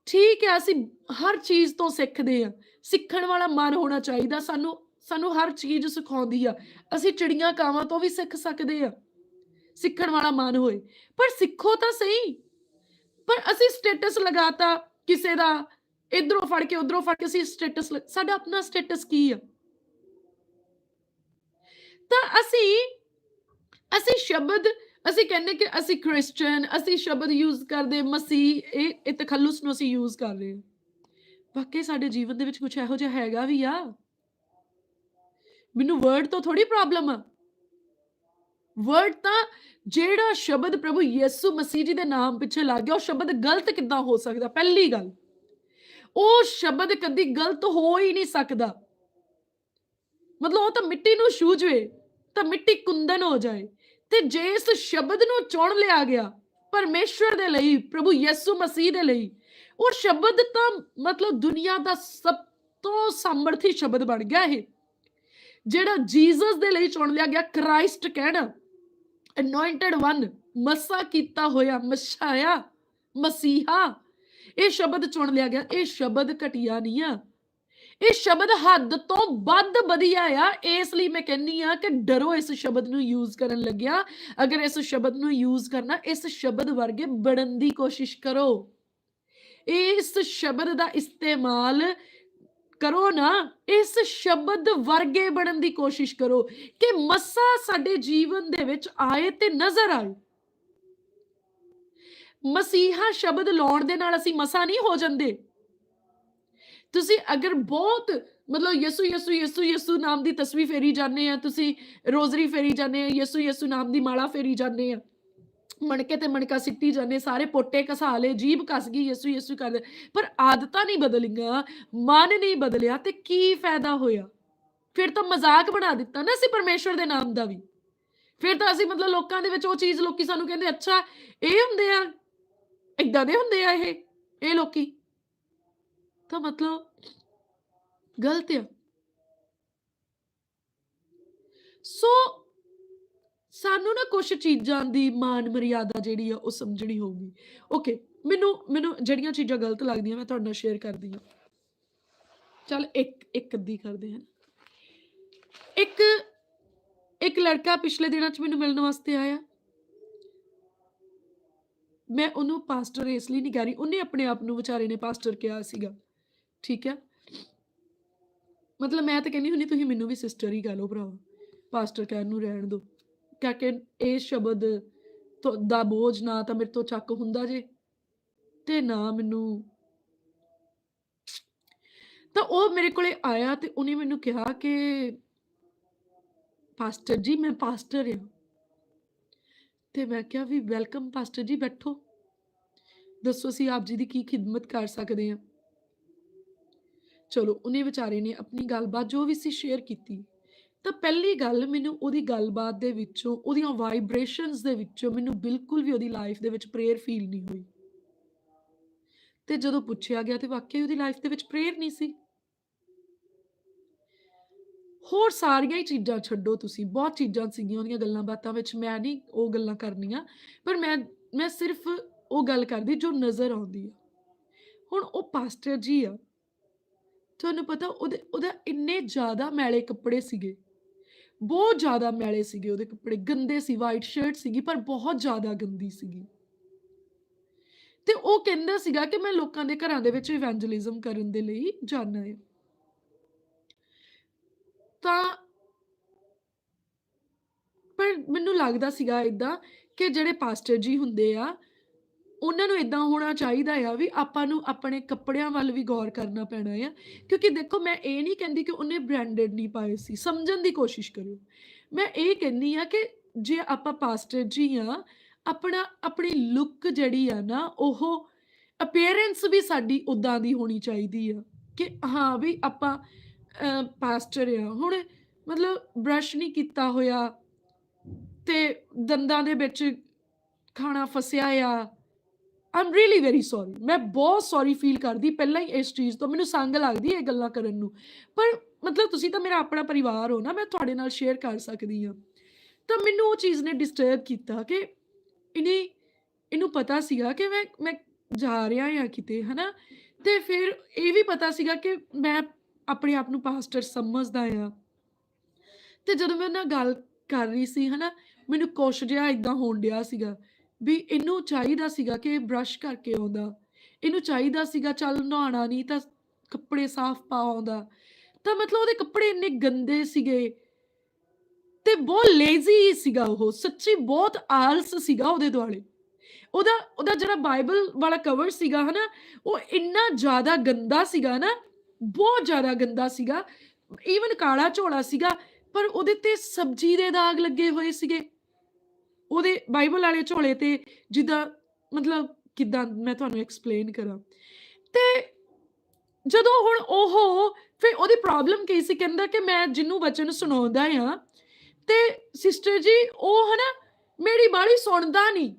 ਠੀਕ ਹੈ, ਅਸੀਂ ਹਰ ਚੀਜ਼ ਤੋਂ ਸਿੱਖਦੇ ਆ ਸਿੱਖਣ ਵਾਲਾ ਮਨ ਹੋਣਾ ਚਾਹੀਦਾ। ਸਾਨੂੰ ਸਾਨੂੰ ਹਰ ਚੀਜ਼ ਸਿਖਾਉਂਦੀ ਆ। ਅਸੀਂ ਚਿੜੀਆਂ ਕਾਵਾਂ ਤੋਂ ਵੀ ਸਿੱਖ ਸਕਦੇ ਆ ਸਿੱਖਣ ਵਾਲਾ ਮਨ ਹੋਏ। ਪਰ ਸਿੱਖੋ ਤਾਂ ਸਹੀ। ਪਰ ਅਸੀਂ ਸਟੇਟਸ ਲਗਾਤਾ ਕਿਸੇ ਦਾ ਇਧਰੋਂ ਫੜ ਕੇ, ਉਧਰੋਂ ਫੜ ਕੇ ਅਸੀਂ ਸਟੇਟਸ ਸਾਡਾ ਆਪਣਾ ਸਟੇਟਸ ਕੀ ਆ? ਤਾਂ ਅਸੀਂ ਅਸੀਂ ਸ਼ਬਦ, ਅਸੀਂ ਕਹਿੰਦੇ ਕਿ ਅਸੀਂ ਕ੍ਰਿਸਚੀਅਨ ਅਸੀਂ ਸ਼ਬਦ ਯੂਜ਼ ਕਰਦੇ, ਮਸੀਹ, ਇਹ ਇਹ ਤਖੱਲੁਸ ਨੂੰ ਅਸੀਂ ਯੂਜ਼ ਕਰ ਰਹੇ ਹਾਂ। ਵਾਕਈ ਸਾਡੇ ਜੀਵਨ ਦੇ ਵਿੱਚ ਕੁਝ ਇਹੋ ਜਿਹਾ ਹੈਗਾ ਵੀ ਆ? ਮੈਨੂੰ ਵਰਡ ਤੋਂ ਥੋੜੀ ਪ੍ਰੋਬਲਮ ਆ। ਵਰਡ ਤਾਂ ਜਿਹੜਾ ਸ਼ਬਦ ਪ੍ਰਭੂ ਯਿਸੂ ਮਸੀਹ ਜੀ ਦੇ ਨਾਮ ਪਿੱਛੇ ਲੱਗ ਗਿਆ, ਉਹ ਸ਼ਬਦ ਗਲਤ ਕਿੱਦਾਂ ਹੋ ਸਕਦਾ? ਪਹਿਲੀ ਗੱਲ। ਉਹ ਸ਼ਬਦ ਕਦੀ ਗਲਤ ਹੋ ਹੀ ਨਹੀਂ ਸਕਦਾ। ਮਤਲਬ ਉਹ ਤਾਂ ਮਿੱਟੀ ਨੂੰ ਛੂ ਜਵੇ, ਤਾਂ ਮਿੱਟੀ ਕੁੰਦਨ ਹੋ ਜਾਏ। ਤੇ ਜੇ ਇਸ ਸ਼ਬਦ ਨੂੰ ਚੁਣ ਲਿਆ ਗਿਆ ਪਰਮੇਸ਼ਵਰ ਦੇ ਲਈ, ਪ੍ਰਭੂ ਯਿਸੂ ਮਸੀਹ ਦੇ ਲਈ, ਉਹ ਸ਼ਬਦ ਤਾਂ ਮਤਲਬ ਦੁਨੀਆ ਦਾ ਸਭ ਤੋਂ ਸਮਰਥੀ ਸ਼ਬਦ ਬਣ ਗਿਆ ਇਹ। ਜਿਹੜਾ ਜੀਸਸ ਦੇ ਲਈ ਚੁਣ ਲਿਆ ਗਿਆ, ਕ੍ਰਾਈਸਟ ਕਹਿਣਾ ਅਨੋਇੰਟਡ ਵਨ ਮਸਾ ਕੀਤਾ ਹੋਇਆ, ਮਸ਼ਾਇਆ, ਮਸੀਹਾ। ਇਹ ਸ਼ਬਦ ਚੁਣ ਲਿਆ ਗਿਆ, ਇਹ ਸ਼ਬਦ ਘਟਿਆ ਨਹੀਂ ਆ। ਇਹ ਸ਼ਬਦ ਹੱਦ ਤੋਂ ਵੱਧ ਵਧੀਆ ਆ, ਇਸ ਲਈ ਮੈਂ ਕਹਿੰਨੀ ਆ ਕਿ ਡਰੋ ਇਸ ਸ਼ਬਦ ਨੂੰ ਯੂਜ਼ ਕਰਨ ਲੱਗਿਆ। ਅਗਰ ਇਸ ਸ਼ਬਦ ਨੂੰ ਯੂਜ਼ ਕਰਨਾ, ਇਸ ਸ਼ਬਦ ਵਰਗੇ ਬਣਨ ਦੀ ਕੋਸ਼ਿਸ਼ ਕਰੋ। ਇਸ ਸ਼ਬਦ ਦਾ ਇਸਤੇਮਾਲ ਕਰੋ ਨਾ, ਇਸ ਸ਼ਬਦ ਵਰਗੇ ਬਣਨ ਦੀ ਕੋਸ਼ਿਸ਼ ਕਰੋ ਕਿ ਮਸਾ ਸਾਡੇ ਜੀਵਨ ਦੇ ਵਿੱਚ ਆਏ ਤੇ ਨਜ਼ਰ ਆਏ। ਮਸੀਹਾ ਸ਼ਬਦ ਲਾਉਣ ਦੇ ਨਾਲ ਅਸੀਂ ਮਸਾ ਨਹੀਂ ਹੋ ਜਾਂਦੇ। ਤੁਸੀਂ ਅਗਰ ਬਹੁਤ, ਮਤਲਬ ਯਿਸੂ ਯਿਸੂ ਯਿਸੂ ਯਿਸੂ ਨਾਮ ਦੀ ਤਸਵੀਰ ਫੇਰੀ ਜਾਂਦੇ ਆ, ਤੁਸੀਂ ਰੋਜ਼ਰੀ ਫੇਰੀ ਜਾਂਦੇ ਆ, ਯਿਸੂ ਯਿਸੂ ਨਾਮ ਦੀ ਮਾਲਾ ਫੇਰੀ ਜਾਂਦੇ ਆ, ਮਣਕੇ ਤੇ ਮਣਕਾ ਸਿੱਟੀ ਜਾਂਦੇ ਸਾਰੇ ਪੋਟੇ ਘਸਾ ਲੇ ਜੀਬ ਕੱਸ ਗਈ, ਯਿਸੂ ਯਿਸੂ ਕਰਦੇ ਪਰ ਆਦਤਾਂ ਨਹੀਂ ਬਦਲੀਆਂ, ਮਨ ਨਹੀਂ ਬਦਲਿਆ ਤੇ ਕੀ ਫਾਇਦਾ ਹੋਇਆ? ਫਿਰ ਤਾਂ ਮਜ਼ਾਕ ਬਣਾ ਦਿੱਤਾ ਨਾ ਅਸੀਂ ਪਰਮੇਸ਼ਵਰ ਦੇ ਨਾਮ ਦਾ ਵੀ। ਫਿਰ ਤਾਂ ਅਸੀਂ ਮਤਲਬ ਲੋਕਾਂ ਦੇ ਵਿੱਚ ਉਹ ਚੀਜ਼ ਲੋਕੀ ਸਾਨੂੰ ਕਹਿੰਦੇ, ਅੱਛਾ, ਇਹ ਹੁੰਦੇ ਆ ਇਦਾਂ ਦੇ ਹੁੰਦੇ ਆ ਇਹ ਇਹ ਲੋਕੀ। ਤਾਂ ਮਤਲਬ ਗਲਤ ਆ। ਸੋ ਸਾਨੂੰ ਨਾ ਕੁਝ ਚੀਜ਼ਾਂ ਦੀ ਮਾਨ ਮਰਿਆਦਾ ਜਿਹੜੀ ਆ, ਉਹ ਸਮਝਣੀ ਹੋਊਗੀ। ਓਕੇ ਮੈਨੂੰ ਮੈਨੂੰ ਜਿਹੜੀਆਂ ਚੀਜ਼ਾਂ ਗਲਤ ਲੱਗਦੀਆਂ, ਮੈਂ ਤੁਹਾਡੇ ਨਾਲ ਸ਼ੇਅਰ ਕਰਦੀ ਹਾਂ। ਚੱਲ ਇੱਕ ਇੱਕ ਅੱਧੀ ਕਰਦੇ ਹਾਂ। ਇੱਕ ਇੱਕ ਲੜਕਾ ਪਿਛਲੇ ਦਿਨਾਂ 'ਚ ਮੈਨੂੰ ਮਿਲਣ ਵਾਸਤੇ ਆਇਆ। ਮੈਂ ਉਹਨੂੰ ਪਾਸਟਰ ਇਸ ਲਈ ਨਹੀਂ ਕਹਿ ਰਹੀ, ਉਹਨੇ ਆਪਣੇ ਆਪ ਨੂੰ ਵਿਚਾਰੇ ਨੇ ਪਾਸਟਰ ਕਿਹਾ ਸੀਗਾ। ਠੀਕ ਹੈ? ਮਤਲਬ ਮੈਂ ਤਾਂ ਕਹਿੰਦੀ ਹੁੰਦੀ ਤੁਸੀਂ ਮੈਨੂੰ ਵੀ ਸਿਸਟਰ ਹੀ ਕਹ ਲਓ ਭਰਾਵਾ ਪਾਸਟਰ ਕਹਿਣ ਨੂੰ ਰਹਿਣ ਦਿਓ। ਕਿ ਇਹ ਸ਼ਬਦ ਦਾ ਬੋਝ ਨਾ ਤਾਂ ਮੇਰੇ ਤੋਂ ਚੱਕ ਹੁੰਦਾ ਜੇ, ਤੇ ਨਾ ਮੈਨੂੰ ਤਾਂ ਉਹ ਮੇਰੇ ਕੋਲੇ ਆਇਆ ਤੇ ਉਹਨੇ ਮੈਨੂੰ ਕਿਹਾ ਕਿ ਪਾਸਟਰ ਜੀ, ਮੈਂ ਪਾਸਟਰ ਹਾਂ। ਤੇ ਮੈਂ ਕਿਹਾ ਵੀ ਵੈਲਕਮ ਪਾਸਟਰ ਜੀ ਬੈਠੋ। ਦੱਸੋ ਅਸੀਂ ਆਪ ਜੀ ਦੀ ਕੀ ਖਿਦਮਤ ਕਰ ਸਕਦੇ ਹਾਂ। ਚਲੋ ਉਹਨੇ ਵਿਚਾਰੇ ਨੇ ਆਪਣੀ ਗੱਲਬਾਤ ਜੋ ਵੀ ਸੀ ਸ਼ੇਅਰ ਕੀਤੀ। ਤਾਂ ਪਹਿਲੀ ਗੱਲ ਮੈਨੂੰ ਉਹਦੀ ਗੱਲਬਾਤ ਦੇ ਵਿੱਚੋਂ, ਉਹਦੀਆਂ ਵਾਈਬ੍ਰੇਸ਼ਨਸ ਦੇ ਵਿੱਚੋਂ ਮੈਨੂੰ ਬਿਲਕੁਲ ਵੀ ਉਹਦੀ ਲਾਈਫ ਦੇ ਵਿੱਚ ਪ੍ਰੇਅਰ ਫੀਲ ਨਹੀਂ ਹੋਈ। ਤੇ ਜਦੋਂ ਪੁੱਛਿਆ ਗਿਆ ਤੇ ਵਾਕਈ ਉਹਦੀ ਲਾਈਫ ਦੇ ਵਿੱਚ ਪ੍ਰੇਅਰ ਨਹੀਂ ਸੀ। ਹੋਰ ਸਾਰੀਆਂ ਹੀ ਚੀਜ਼ਾਂ ਛੱਡੋ ਤੁਸੀਂ, ਬਹੁਤ ਚੀਜ਼ਾਂ ਸੀਗੀਆਂ ਉਹਦੀਆਂ ਗੱਲਾਂ ਬਾਤਾਂ ਵਿੱਚ, ਮੈਂ ਨਹੀਂ ਉਹ ਗੱਲਾਂ ਕਰਨੀਆਂ, ਪਰ ਮੈਂ ਮੈਂ ਸਿਰਫ ਉਹ ਗੱਲ ਕਰਦੀ ਜੋ ਨਜ਼ਰ ਆਉਂਦੀ ਆ। ਹੁਣ ਉਹ ਪਾਸਟਰ ਜੀ ਆ, ਤੁਹਾਨੂੰ ਪਤਾ ਉਹਦੇ, ਉਹਦਾ ਇੰਨੇ ਜ਼ਿਆਦਾ ਮੈਲੇ ਕੱਪੜੇ ਸੀਗੇ, ਬਹੁਤ ਜ਼ਿਆਦਾ ਮੈਲੇ ਸੀਗੇ ਉਹਦੇ ਕੱਪੜੇ, ਗੰਦੇ ਸੀ ਵਾਈਟ ਸ਼ਰਟ ਸੀਗੀ, ਪਰ ਬਹੁਤ ਜ਼ਿਆਦਾ ਗੰਦੀ ਸੀਗੀ। ਤੇ ਉਹ ਕਹਿੰਦਾ ਸੀਗਾ ਕਿ ਮੈਂ ਲੋਕਾਂ ਦੇ ਘਰਾਂ ਦੇ ਵਿੱਚ ਇਵੈਂਜਲਿਜ਼ਮ ਕਰਨ ਦੇ ਲਈ ਜਾਣਾ ਹੈ ਤਾਂ ਪਰ ਮੈਨੂੰ ਲੱਗਦਾ ਸੀਗਾ ਇਦਾਂ ਕਿ ਜਿਹੜੇ ਪਾਸਟਰ ਜੀ ਹੁੰਦੇ ਆ, ਉਹਨਾਂ ਨੂੰ ਇਦਾਂ ਹੋਣਾ ਚਾਹੀਦਾ ਆ ਵੀ ਆਪਾਂ ਨੂੰ ਆਪਣੇ ਕੱਪੜਿਆਂ ਵੱਲ ਵੀ ਗੌਰ ਕਰਨਾ ਪੈਣਾ ਆ। ਕਿਉਂਕਿ ਦੇਖੋ, ਮੈਂ ਇਹ ਨਹੀਂ ਕਹਿੰਦੀ ਕਿ ਉਹਨੇ ਬ੍ਰਾਂਡਡ ਨਹੀਂ ਪਾਏ ਸੀ, ਸਮਝਣ ਦੀ ਕੋਸ਼ਿਸ਼ ਕਰਿਓ। ਮੈਂ ਇਹ ਕਹਿੰਨੀ ਆ ਕਿ ਜੇ ਆਪਾਂ ਪਾਸਟਰ ਜੀ ਆ, ਆਪਣਾ, ਆਪਣੀ ਲੁੱਕ ਜਿਹੜੀ ਆ ਨਾ, ਉਹ ਅਪੀਅਰੈਂਸ ਵੀ ਸਾਡੀ ਉਦਾਂ ਦੀ ਹੋਣੀ ਚਾਹੀਦੀ ਆ ਕਿ ਹਾਂ ਵੀ ਆਪਾਂ ਪਾਸਟਰ ਆ। ਹੁਣ ਮਤਲਬ ਬ੍ਰਸ਼ ਨਹੀਂ ਕੀਤਾ ਹੋਇਆ ਤੇ ਦੰਦਾਂ ਦੇ ਵਿੱਚ ਖਾਣਾ ਫਸਿਆ ਆ। ਆਮ ਰੀਲੀ ਵੈਰੀ ਸੌਰੀ ਮੈਂ ਬਹੁਤ ਸੌਰੀ ਫੀਲ ਕਰਦੀ ਪਹਿਲਾਂ ਹੀ ਇਸ ਚੀਜ਼ ਤੋਂ। ਮੈਨੂੰ ਸੰਗ ਲੱਗਦੀ ਇਹ ਗੱਲਾਂ ਕਰਨ ਨੂੰ। ਪਰ ਮਤਲਬ ਤੁਸੀਂ ਤਾਂ ਮੇਰਾ ਆਪਣਾ ਪਰਿਵਾਰ ਹੋ ਨਾ, ਮੈਂ ਤੁਹਾਡੇ ਨਾਲ ਸ਼ੇਅਰ ਕਰ ਸਕਦੀ ਹਾਂ। ਤਾਂ ਮੈਨੂੰ ਉਹ ਚੀਜ਼ ਨੇ ਡਿਸਟਰਬ ਕੀਤਾ ਕਿ ਇਹਨੇ, ਇਹਨੂੰ ਪਤਾ ਸੀਗਾ ਕਿ ਮੈਂ ਮੈਂ ਜਾ ਰਿਹਾ ਹਾਂ ਕਿਤੇ, ਹਨਾ? ਤੇ ਫਿਰ ਇਹ ਵੀ ਪਤਾ ਸੀਗਾ ਕਿ ਮੈਂ ਆਪਣੇ ਆਪ ਨੂੰ ਪਾਸਟਰ ਸਮਝਦਾ ਆ। ਤੇ ਜਦੋਂ ਮੈਂ ਉਹਨਾਂ ਨਾਲ ਗੱਲ ਕਰ ਰਹੀ ਸੀ, ਹਨਾ, ਮੈਨੂੰ ਕੁਛ ਜਿਹਾ ਇਦਾਂ ਹੋਣ ਡਿਆ ਸੀਗਾ ਵੀ ਇਹਨੂੰ ਚਾਹੀਦਾ ਸੀਗਾ ਕਿ ਬ੍ਰਸ਼ ਕਰਕੇ ਆਉਂਦਾ। ਇਹਨੂੰ ਚਾਹੀਦਾ ਸੀਗਾ, ਚੱਲ ਨਹਾਉਣਾ ਨਹੀਂ ਤਾਂ ਕੱਪੜੇ ਸਾਫ਼ ਪਾ ਆਉਂਦਾ। ਤਾਂ ਮਤਲਬ ਉਹਦੇ ਕੱਪੜੇ ਇੰਨੇ ਗੰਦੇ ਸੀਗੇ ਤੇ ਬਹੁਤ ਲੇਜ਼ੀ ਸੀਗਾ ਉਹ, ਸੱਚੀ ਬਹੁਤ ਆਲਸ ਸੀਗਾ ਉਹਦੇ ਦੁਆਲੇ। ਉਹਦਾ ਉਹਦਾ ਜਿਹੜਾ ਬਾਈਬਲ ਵਾਲਾ ਕਵਰ ਸੀਗਾ, ਹਨਾ, ਉਹ ਇੰਨਾ ਜ਼ਿਆਦਾ ਗੰਦਾ ਸੀਗਾ ਨਾ ਬਹੁਤ ਜ਼ਿਆਦਾ ਗੰਦਾ ਸੀਗਾ ਈਵਨ ਕਾਲਾ ਝੋਲਾ ਸੀਗਾ, ਪਰ ਉਹਦੇ ਤੇ ਸਬਜ਼ੀ ਦੇ ਦਾਗ ਲੱਗੇ ਹੋਏ ਸੀਗੇ। ਉਹਦੇ ਬਾਈਬਲ ਵਾਲੇ ਝੋਲੇ ਤੇ ਜਿੱਦਾਂ, ਮਤਲਬ ਕਿਦਾਂ ਮੈਂ ਤੁਹਾਨੂੰ ਐਕਸਪਲੇਨ ਕਰਾਂ। ਤੇ ਜਦੋਂ ਹੁਣ ਉਹ, ਫਿਰ ਉਹਦੀ ਪ੍ਰੋਬਲਮ ਕੀ ਸੀ? ਕਹਿੰਦਾ ਕਿ ਮੈਂ ਜਿੰਨੂੰ ਵਚਨ ਸੁਣਾਉਂਦਾ ਆ, ਤੇ ਸਿਸਟਰ ਜੀ, ਉਹ ਹਨਾ ਮੇਰੀ ਬਾਲੀ ਸੁਣਦਾ ਨਹੀਂ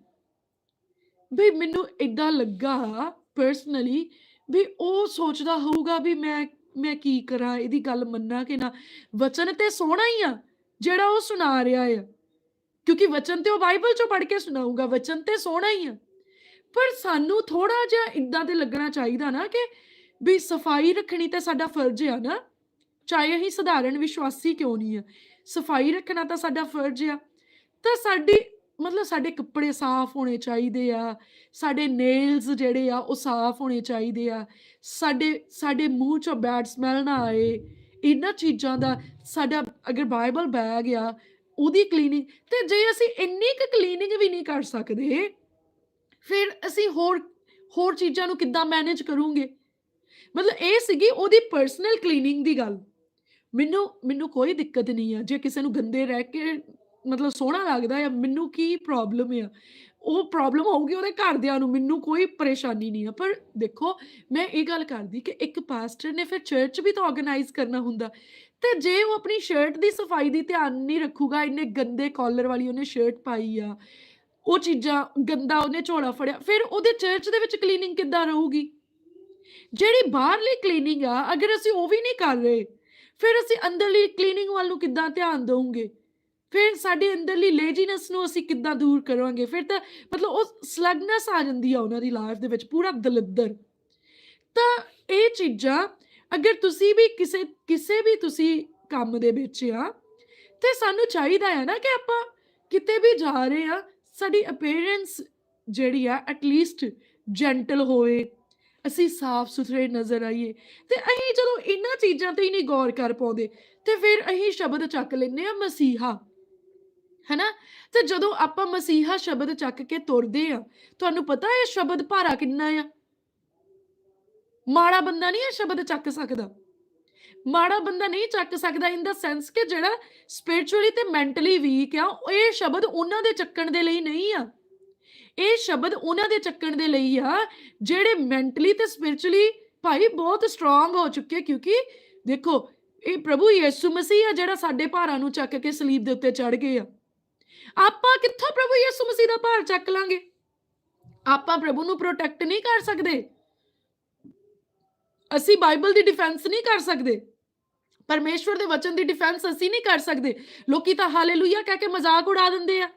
ਵੀ ਮੈਨੂੰ ਇਦਾਂ ਲੱਗਾ ਪਰਸਨਲੀ ਵੀ ਉਹ ਸੋਚਦਾ ਹੋਊਗਾ ਵੀ ਮੈਂ ਮੈਂ ਕੀ ਕਰਾਂ, ਇਹਦੀ ਗੱਲ ਮੰਨਾਂ ਕਿ ਨਾ। ਵਚਨ ਤੇ ਸੋਹਣਾ ਹੀ ਆ, ਜਿਹੜਾ ਉਹ ਸੁਣਾ ਰਿਹਾ ਆ। ਕਿਉਂਕਿ ਵਚਨ ਤੇ ਉਹ ਬਾਈਬਲ ਚੋਂ ਪੜ੍ਹ ਕੇ ਸੁਣਾਊਗਾ, ਵਚਨ ਤੇ ਸੋਹਣਾ ਹੀ ਆ। ਪਰ ਸਾਨੂੰ ਥੋੜਾ ਜਿਹਾ ਇਦਾਂ ਤੇ ਲੱਗਣਾ ਚਾਹੀਦਾ ਨਾ ਕਿ ਵੀ ਸਫ਼ਾਈ ਰੱਖਣੀ ਤੇ ਸਾਡਾ ਫਰਜ਼ ਆ ਨਾ। ਚਾਹੇ ਅਸੀਂ ਸਧਾਰਨ ਵਿਸ਼ਵਾਸੀ ਕਿਉਂ ਨਹੀਂ ਆ। ਸਫ਼ਾਈ ਰੱਖਣਾ ਤਾਂ ਸਾਡਾ ਫਰਜ਼ ਆ। ਤਾਂ ਸਾਡੀ ਮਤਲਬ ਸਾਡੇ ਕੱਪੜੇ ਸਾਫ਼ ਹੋਣੇ ਚਾਹੀਦੇ ਆ, ਸਾਡੇ ਨੇਲਸ ਜਿਹੜੇ ਆ ਉਹ ਸਾਫ਼ ਹੋਣੇ ਚਾਹੀਦੇ ਆ, ਸਾਡੇ ਸਾਡੇ ਮੂੰਹ ਚੋਂ ਬੈਡ ਸਮੈਲ ਨਾ ਆਏ, ਇਹਨਾਂ ਚੀਜ਼ਾਂ ਦਾ ਸਾਡਾ ਅਗਰ ਬਾਈਬਲ ਬੈਗ ਆ, ਉਹਦੀ ਕਲੀਨਿੰਗ ਤੇ ਜੇ ਅਸੀਂ ਇੰਨੀ ਕੁ ਕਲੀਨਿੰਗ ਵੀ ਨਹੀਂ ਕਰ ਸਕਦੇ, ਫਿਰ ਅਸੀਂ ਹੋਰ ਹੋਰ ਚੀਜ਼ਾਂ ਨੂੰ ਕਿੱਦਾਂ ਮੈਨੇਜ ਕਰੂੰਗੇ? ਮਤਲਬ ਇਹ ਸੀਗੀ ਉਹਦੀ ਪਰਸਨਲ ਕਲੀਨਿੰਗ ਦੀ ਗੱਲ। ਮੈਨੂੰ ਮੈਨੂੰ ਕੋਈ ਦਿੱਕਤ ਨਹੀਂ ਆ, ਜੇ ਕਿਸੇ ਨੂੰ ਗੰਦੇ ਰਹਿ ਕੇ ਮਤਲਬ ਸੋਹਣਾ ਲੱਗਦਾ ਆ ਮੈਨੂੰ ਕੀ ਪ੍ਰੋਬਲਮ ਆ, ਉਹ ਪ੍ਰੋਬਲਮ ਹੋਊਗੀ ਉਹਦੇ ਘਰਦਿਆਂ ਨੂੰ, ਮੈਨੂੰ ਕੋਈ ਪਰੇਸ਼ਾਨੀ ਨਹੀਂ ਆ। ਪਰ ਦੇਖੋ, ਮੈਂ ਇਹ ਗੱਲ ਕਰਦੀ ਕਿ ਇੱਕ ਪਾਸਟਰ ਨੇ ਫਿਰ ਚਰਚ ਵੀ ਤਾਂ ਆਰਗੇਨਾਈਜ਼ ਕਰਨਾ ਹੁੰਦਾ, ਤੇ ਜੇ ਉਹ ਆਪਣੀ ਸ਼ਰਟ ਦੀ ਸਫ਼ਾਈ ਦੀ ਧਿਆਨ ਨਹੀਂ ਰੱਖੂਗਾ, ਇੰਨੇ ਗੰਦੇ ਕਾਲਰ ਵਾਲੀ ਉਹਨੇ ਸ਼ਰਟ ਪਾਈ ਆ, ਉਹ ਚੀਜ਼ਾਂ ਗੰਦਾ ਉਹਨੇ ਝੋਲਾ ਫੜਿਆ, ਫਿਰ ਉਹਦੇ ਚਰਚ ਦੇ ਵਿੱਚ ਕਲੀਨਿੰਗ ਕਿੱਦਾਂ ਰਹੂਗੀ? ਜਿਹੜੀ ਬਾਹਰਲੀ ਕਲੀਨਿੰਗ ਆ, ਅਗਰ ਅਸੀਂ ਉਹ ਵੀ ਨਹੀਂ ਕਰ ਰਹੇ, ਫਿਰ ਅਸੀਂ ਅੰਦਰਲੀ ਕਲੀਨਿੰਗ ਵੱਲ ਨੂੰ ਕਿੱਦਾਂ ਧਿਆਨ ਦੇਵਾਂਗੇ ਫਿਰ ਸਾਡੇ ਅੰਦਰਲੀ ਲੇਜ਼ੀਨੈਸ ਨੂੰ ਅਸੀਂ ਕਿੱਦਾਂ ਦੂਰ ਕਰਾਂਗੇ? ਫਿਰ ਤਾਂ ਮਤਲਬ ਉਹ ਸਲਗਨੈਸ ਆ ਜਾਂਦੀ ਆ ਉਹਨਾਂ ਦੀ ਲਾਈਫ ਦੇ ਵਿੱਚ, ਪੂਰਾ ਦਲਿੱਦਰ। ਤਾਂ ਇਹ ਚੀਜ਼ਾਂ ਅਗਰ ਤੁਸੀਂ ਵੀ ਕਿਸੇ ਕਿਸੇ ਵੀ ਤੁਸੀਂ ਕੰਮ ਦੇ ਵਿੱਚ ਆ, ਤੇ ਸਾਨੂੰ ਚਾਹੀਦਾ ਹੈ ਨਾ ਕਿ ਆਪਾਂ ਕਿਤੇ ਵੀ ਜਾ ਰਹੇ ਆ, ਸਾਡੀ ਅਪੀਅਰੈਂਸ ਜਿਹੜੀ ਆ ਐਟਲੀਸਟ ਜੈਂਟਲ ਹੋਵੇ, ਅਸੀਂ ਸਾਫ਼ ਸੁਥਰੇ ਨਜ਼ਰ ਆਈਏ, ਤੇ ਅਸੀਂ ਜਦੋਂ ਇਹਨਾਂ ਚੀਜ਼ਾਂ ਤੇ ਹੀ ਨਹੀਂ ਗੌਰ ਕਰ ਪਾਉਂਦੇ, ਤੇ ਫਿਰ ਅਸੀਂ ਸ਼ਬਦ ਚੱਕ ਲੈਂਦੇ ਆ ਮਸੀਹਾ। ਹੈਨਾ? ਤੇ ਜਦੋਂ ਆਪਾਂ ਮਸੀਹਾ ਸ਼ਬਦ ਚੱਕ ਕੇ ਤੁਰਦੇ ਆ, ਤੁਹਾਨੂੰ ਪਤਾ ਇਹ ਸ਼ਬਦ ਭਾਰਾ ਕਿੰਨਾ ਆ? ਮਾੜਾ ਬੰਦਾ ਨਹੀਂ ਇਹ ਸ਼ਬਦ ਚੱਕ ਸਕਦਾ। ਮਾੜਾ ਬੰਦਾ ਨਹੀਂ ਚੱਕ ਸਕਦਾ ਇਨ ਦਾ ਸੈਂਸ ਕਿ ਜਿਹੜਾ ਸਪਿਰਚੁਅਲੀ ਤੇ ਮੈਂਟਲੀ ਵੀਕ ਆ, ਉਹ ਇਹ ਸ਼ਬਦ ਉਹਨਾਂ ਦੇ ਚੱਕਣ ਦੇ ਲਈ ਨਹੀਂ ਆ। ਇਹ ਸ਼ਬਦ ਉਹਨਾਂ ਦੇ ਚੱਕਣ ਦੇ ਲਈ ਆ, ਜਿਹੜੇ ਮੈਂਟਲੀ ਤੇ ਸਪਿਰਚੁਅਲੀ ਭਾਈ ਬਹੁਤ ਸਟਰੋਂਗ ਹੋ ਚੁੱਕੇ ਕਿਉਂਕਿ ਦੇਖੋ, ਇਹ ਪ੍ਰਭੂ ਯਿਸੂ ਮਸੀਹ ਆ ਜਿਹੜਾ ਸਾਡੇ ਭਾਰਾਂ ਨੂੰ ਚੱਕ ਕੇ ਸਲੀਬ ਦੇ ਉੱਤੇ ਚੜ ਗਏ ਆ। ਆਪਾਂ ਕਿੱਥੋਂ ਪ੍ਰਭੂ ਯਿਸੂ ਮਸੀਹ ਦਾ ਭਾਰ ਚੱਕ ਲਾਂਗੇ? ਆਪਾਂ ਪ੍ਰਭੂ ਨੂੰ ਪ੍ਰੋਟੈਕਟ ਨਹੀਂ ਕਰ ਸਕਦੇ। ਅਸੀਂ ਬਾਈਬਲ ਦੀ ਡਿਫੈਂਸ ਨਹੀਂ ਕਰ ਸਕਦੇ। ਪਰਮੇਸ਼ਵਰ ਦੇ ਵਚਨ ਦੀ ਡਿਫੈਂਸ ਅਸੀਂ ਨਹੀਂ ਕਰ ਸਕਦੇ। ਲੋਕੀ ਤਾਂ ਹਾਲੇਲੂਇਆ ਕਹਿ ਕੇ ਮਜ਼ਾਕ ਉਡਾ ਦਿੰਦੇ ਆ।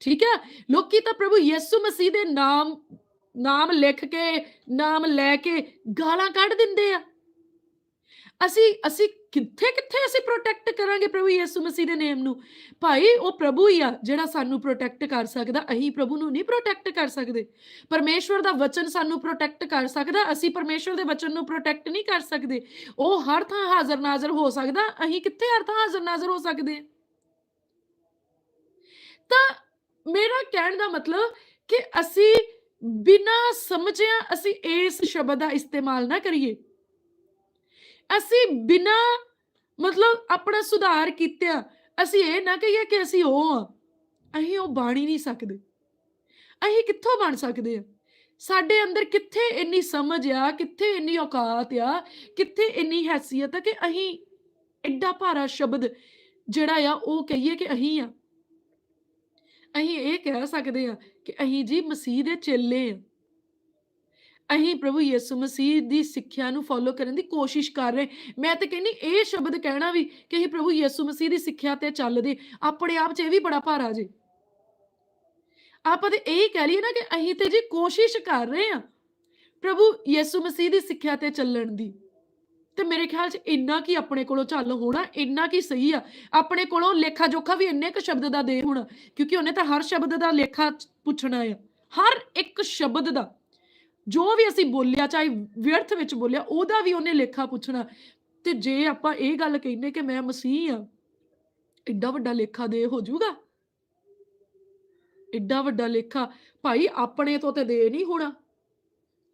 ਠੀਕ ਹੈ? ਲੋਕੀ ਤਾਂ ਪ੍ਰਭੂ ਯਿਸੂ ਮਸੀਹ ਦੇ ਨਾਮ ਨਾਮ ਲਿਖ ਕੇ, ਨਾਮ ਲੈ ਕੇ ਗਾਲਾਂ ਕੱਢ ਦਿੰਦੇ ਆ। ਅਸੀਂ ਅਸੀਂ ਕਿੱਥੇ ਕਿੱਥੇ ਅਸੀਂ ਪ੍ਰੋਟੈਕਟ ਕਰਾਂਗੇ ਪ੍ਰਭੂ ਯਿਸੂ ਮਸੀਹ ਦੇ ਨੇਮ ਨੂੰ? ਭਾਈ, ਉਹ ਪ੍ਰਭੂ ਹੀ ਆ ਜਿਹੜਾ ਸਾਨੂੰ ਪ੍ਰੋਟੈਕਟ ਕਰ ਸਕਦਾ। ਅਸੀਂ ਪ੍ਰਭੂ ਨੂੰ ਨਹੀਂ ਪ੍ਰੋਟੈਕਟ ਕਰ ਸਕਦੇ। ਪਰਮੇਸ਼ਵਰ ਦਾ ਵਚਨ ਸਾਨੂੰ ਪ੍ਰੋਟੈਕਟ ਕਰ ਸਕਦਾ। ਅਸੀਂ ਪਰਮੇਸ਼ਵਰ ਦੇ ਵਚਨ ਨੂੰ ਪ੍ਰੋਟੈਕਟ ਨਹੀਂ ਕਰ ਸਕਦੇ। ਉਹ ਹਰ ਥਾਂ ਹਾਜ਼ਰ ਨਾਜ਼ਰ ਹੋ ਸਕਦਾ। ਅਸੀਂ ਕਿੱਥੇ ਹਰ ਥਾਂ ਹਾਜ਼ਰ ਨਾਜ਼ਰ ਹੋ ਸਕਦੇ ਤਾਂ ਮੇਰਾ ਕਹਿਣ ਦਾ ਮਤਲਬ ਕਿ ਅਸੀਂ ਬਿਨਾਂ ਸਮਝਿਆ ਅਸੀਂ ਇਸ ਸ਼ਬਦ ਦਾ ਇਸਤੇਮਾਲ ਨਾ ਕਰੀਏ। ਅਸੀਂ ਬਿਨਾਂ ਮਤਲਬ ਆਪਣਾ ਸੁਧਾਰ ਕੀਤਾ ਅਸੀਂ ਇਹ ਨਾ ਕਹੀਏ ਕਿ ਅਸੀਂ ਉਹ ਆ ਅਸੀਂ ਉਹ ਬਣ ਹੀ ਨਹੀਂ ਸਕਦੇ। ਅਸੀਂ ਕਿੱਥੋਂ ਬਣ ਸਕਦੇ ਆ ਸਾਡੇ ਅੰਦਰ ਕਿੱਥੇ ਇੰਨੀ ਸਮਝ ਆ, ਕਿੱਥੇ ਇੰਨੀ ਔਕਾਤ ਆ, ਕਿੱਥੇ ਇੰਨੀ ਹੈਸੀਅਤ ਆ ਕਿ ਅਸੀਂ ਐਡਾ ਭਾਰਾ ਸ਼ਬਦ ਜਿਹੜਾ ਆ ਉਹ ਕਹੀਏ ਕਿ ਅਸੀਂ ਆ ਅਸੀਂ ਇਹ ਕਹਿ ਸਕਦੇ ਆ ਕਿ ਅਸੀਂ ਜੀ ਮਸੀਹ ਦੇ ਚੇਲੇ ਆ ਅਸੀਂ ਪ੍ਰਭੂ ਯਿਸੂ ਮਸੀਹ ਦੀ ਸਿੱਖਿਆ ਨੂੰ ਫੋਲੋ ਕਰਨ ਦੀ ਕੋਸ਼ਿਸ਼ ਕਰ ਰਹੇ ਮੈਂ ਤਾਂ ਕਹਿੰਨੀ ਇਹ ਸ਼ਬਦ ਕਹਿਣਾ ਵੀ ਕਿ ਅਸੀਂ ਪ੍ਰਭੂ ਯਿਸੂ ਮਸੀਹ ਦੀ ਸਿੱਖਿਆ ਤੇ ਚੱਲਦੇ ਆਪਣੇ ਆਪ 'ਚ ਇਹ ਵੀ ਬੜਾ ਭਾਰਾ ਜੀ। ਆਪਾਂ ਤੇ ਇਹ ਕਹਿ ਲਈਏ ਨਾ ਕਿ ਅਸੀਂ ਤੇ ਜੀ ਕੋਸ਼ਿਸ਼ ਕਰ ਰਹੇ ਆ ਪ੍ਰਭੂ ਯਿਸੂ ਮਸੀਹ ਦੀ ਸਿੱਖਿਆ ਤੇ ਚੱਲਣ ਦੀ। ਤੇ ਮੇਰੇ ਖਿਆਲ 'ਚ ਇੰਨਾ ਕੀ ਆਪਣੇ ਕੋਲੋਂ ਚੱਲ ਹੋਣਾ, ਇੰਨਾ ਕੀ ਸਹੀ ਆ। ਆਪਣੇ ਕੋਲੋਂ ਲੇਖਾ ਜੋਖਾ ਵੀ ਇੰਨੇ ਕ ਸ਼ਬਦ ਦਾ ਦੇ ਹੋਣਾ, ਕਿਉਂਕਿ ਉਹਨੇ ਤਾਂ ਹਰ ਸ਼ਬਦ ਦਾ ਲੇਖਾ ਪੁੱਛਣਾ ਆ। ਹਰ ਇੱਕ ਸ਼ਬਦ ਦਾ। ਜੋ ਵੀ ਅਸੀਂ ਬੋਲਿਆ, ਚਾਹੇ ਵਿਅਰਥ ਵਿੱਚ ਬੋਲਿਆ, ਉਹਦਾ ਵੀ ਉਹਨੇ ਲੇਖਾ ਪੁੱਛਣਾ। ਤੇ ਜੇ ਆਪਾਂ ਇਹ ਗੱਲ ਕਹਿੰਦੇ ਕਿ ਮੈਂ ਮਸੀਹ ਆ ਐਡਾ ਵੱਡਾ ਲੇਖਾ ਦੇ ਹੋ ਜਾਊਗਾ? ਐਡਾ ਵੱਡਾ ਲੇਖਾ, ਭਾਈ ਆਪਣੇ ਤੋਂ ਤੇ ਦੇ ਨਹੀਂ ਹੋਣਾ।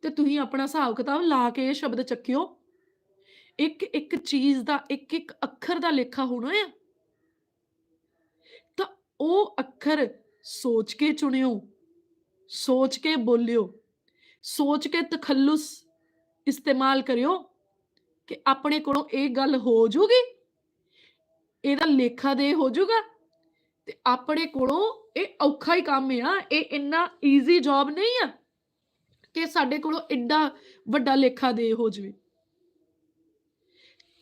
ਤੇ ਤੁਸੀਂ ਆਪਣਾ ਹਿਸਾਬ ਕਿਤਾਬ ਲਾ ਕੇ ਇਹ ਸ਼ਬਦ ਚੱਕਿਓ। ਇੱਕ ਇੱਕ ਚੀਜ਼ ਦਾ, ਇੱਕ ਇੱਕ ਅੱਖਰ ਦਾ ਲੇਖਾ ਹੋਣਾ ਆ। ਤਾਂ ਉਹ ਅੱਖਰ ਸੋਚ ਕੇ ਚੁਣਿਓ, ਸੋਚ ਕੇ ਬੋਲਿਓ। ਸੋਚ ਕੇ ਤਖੱਲੁਸ ਇਸਤੇਮਾਲ ਕਰਿਓ ਕਿ ਆਪਣੇ ਕੋਲੋਂ ਇਹ ਗੱਲ ਹੋ ਜੂਗੀ, ਇਹਦਾ ਲੇਖਾ ਦੇ ਹੋ ਜੂਗਾ ਤੇ ਆਪਣੇ ਕੋਲੋਂ ਇਹ ਔਖਾ ਹੀ ਕੰਮ ਆ, ਇਹ ਇੰਨਾ ਈਜ਼ੀ ਜੌਬ ਨਹੀਂ ਆ ਕਿ ਸਾਡੇ ਕੋਲੋਂ ਐਡਾ ਵੱਡਾ ਲੇਖਾ ਦੇ ਹੋ ਜਵੇ।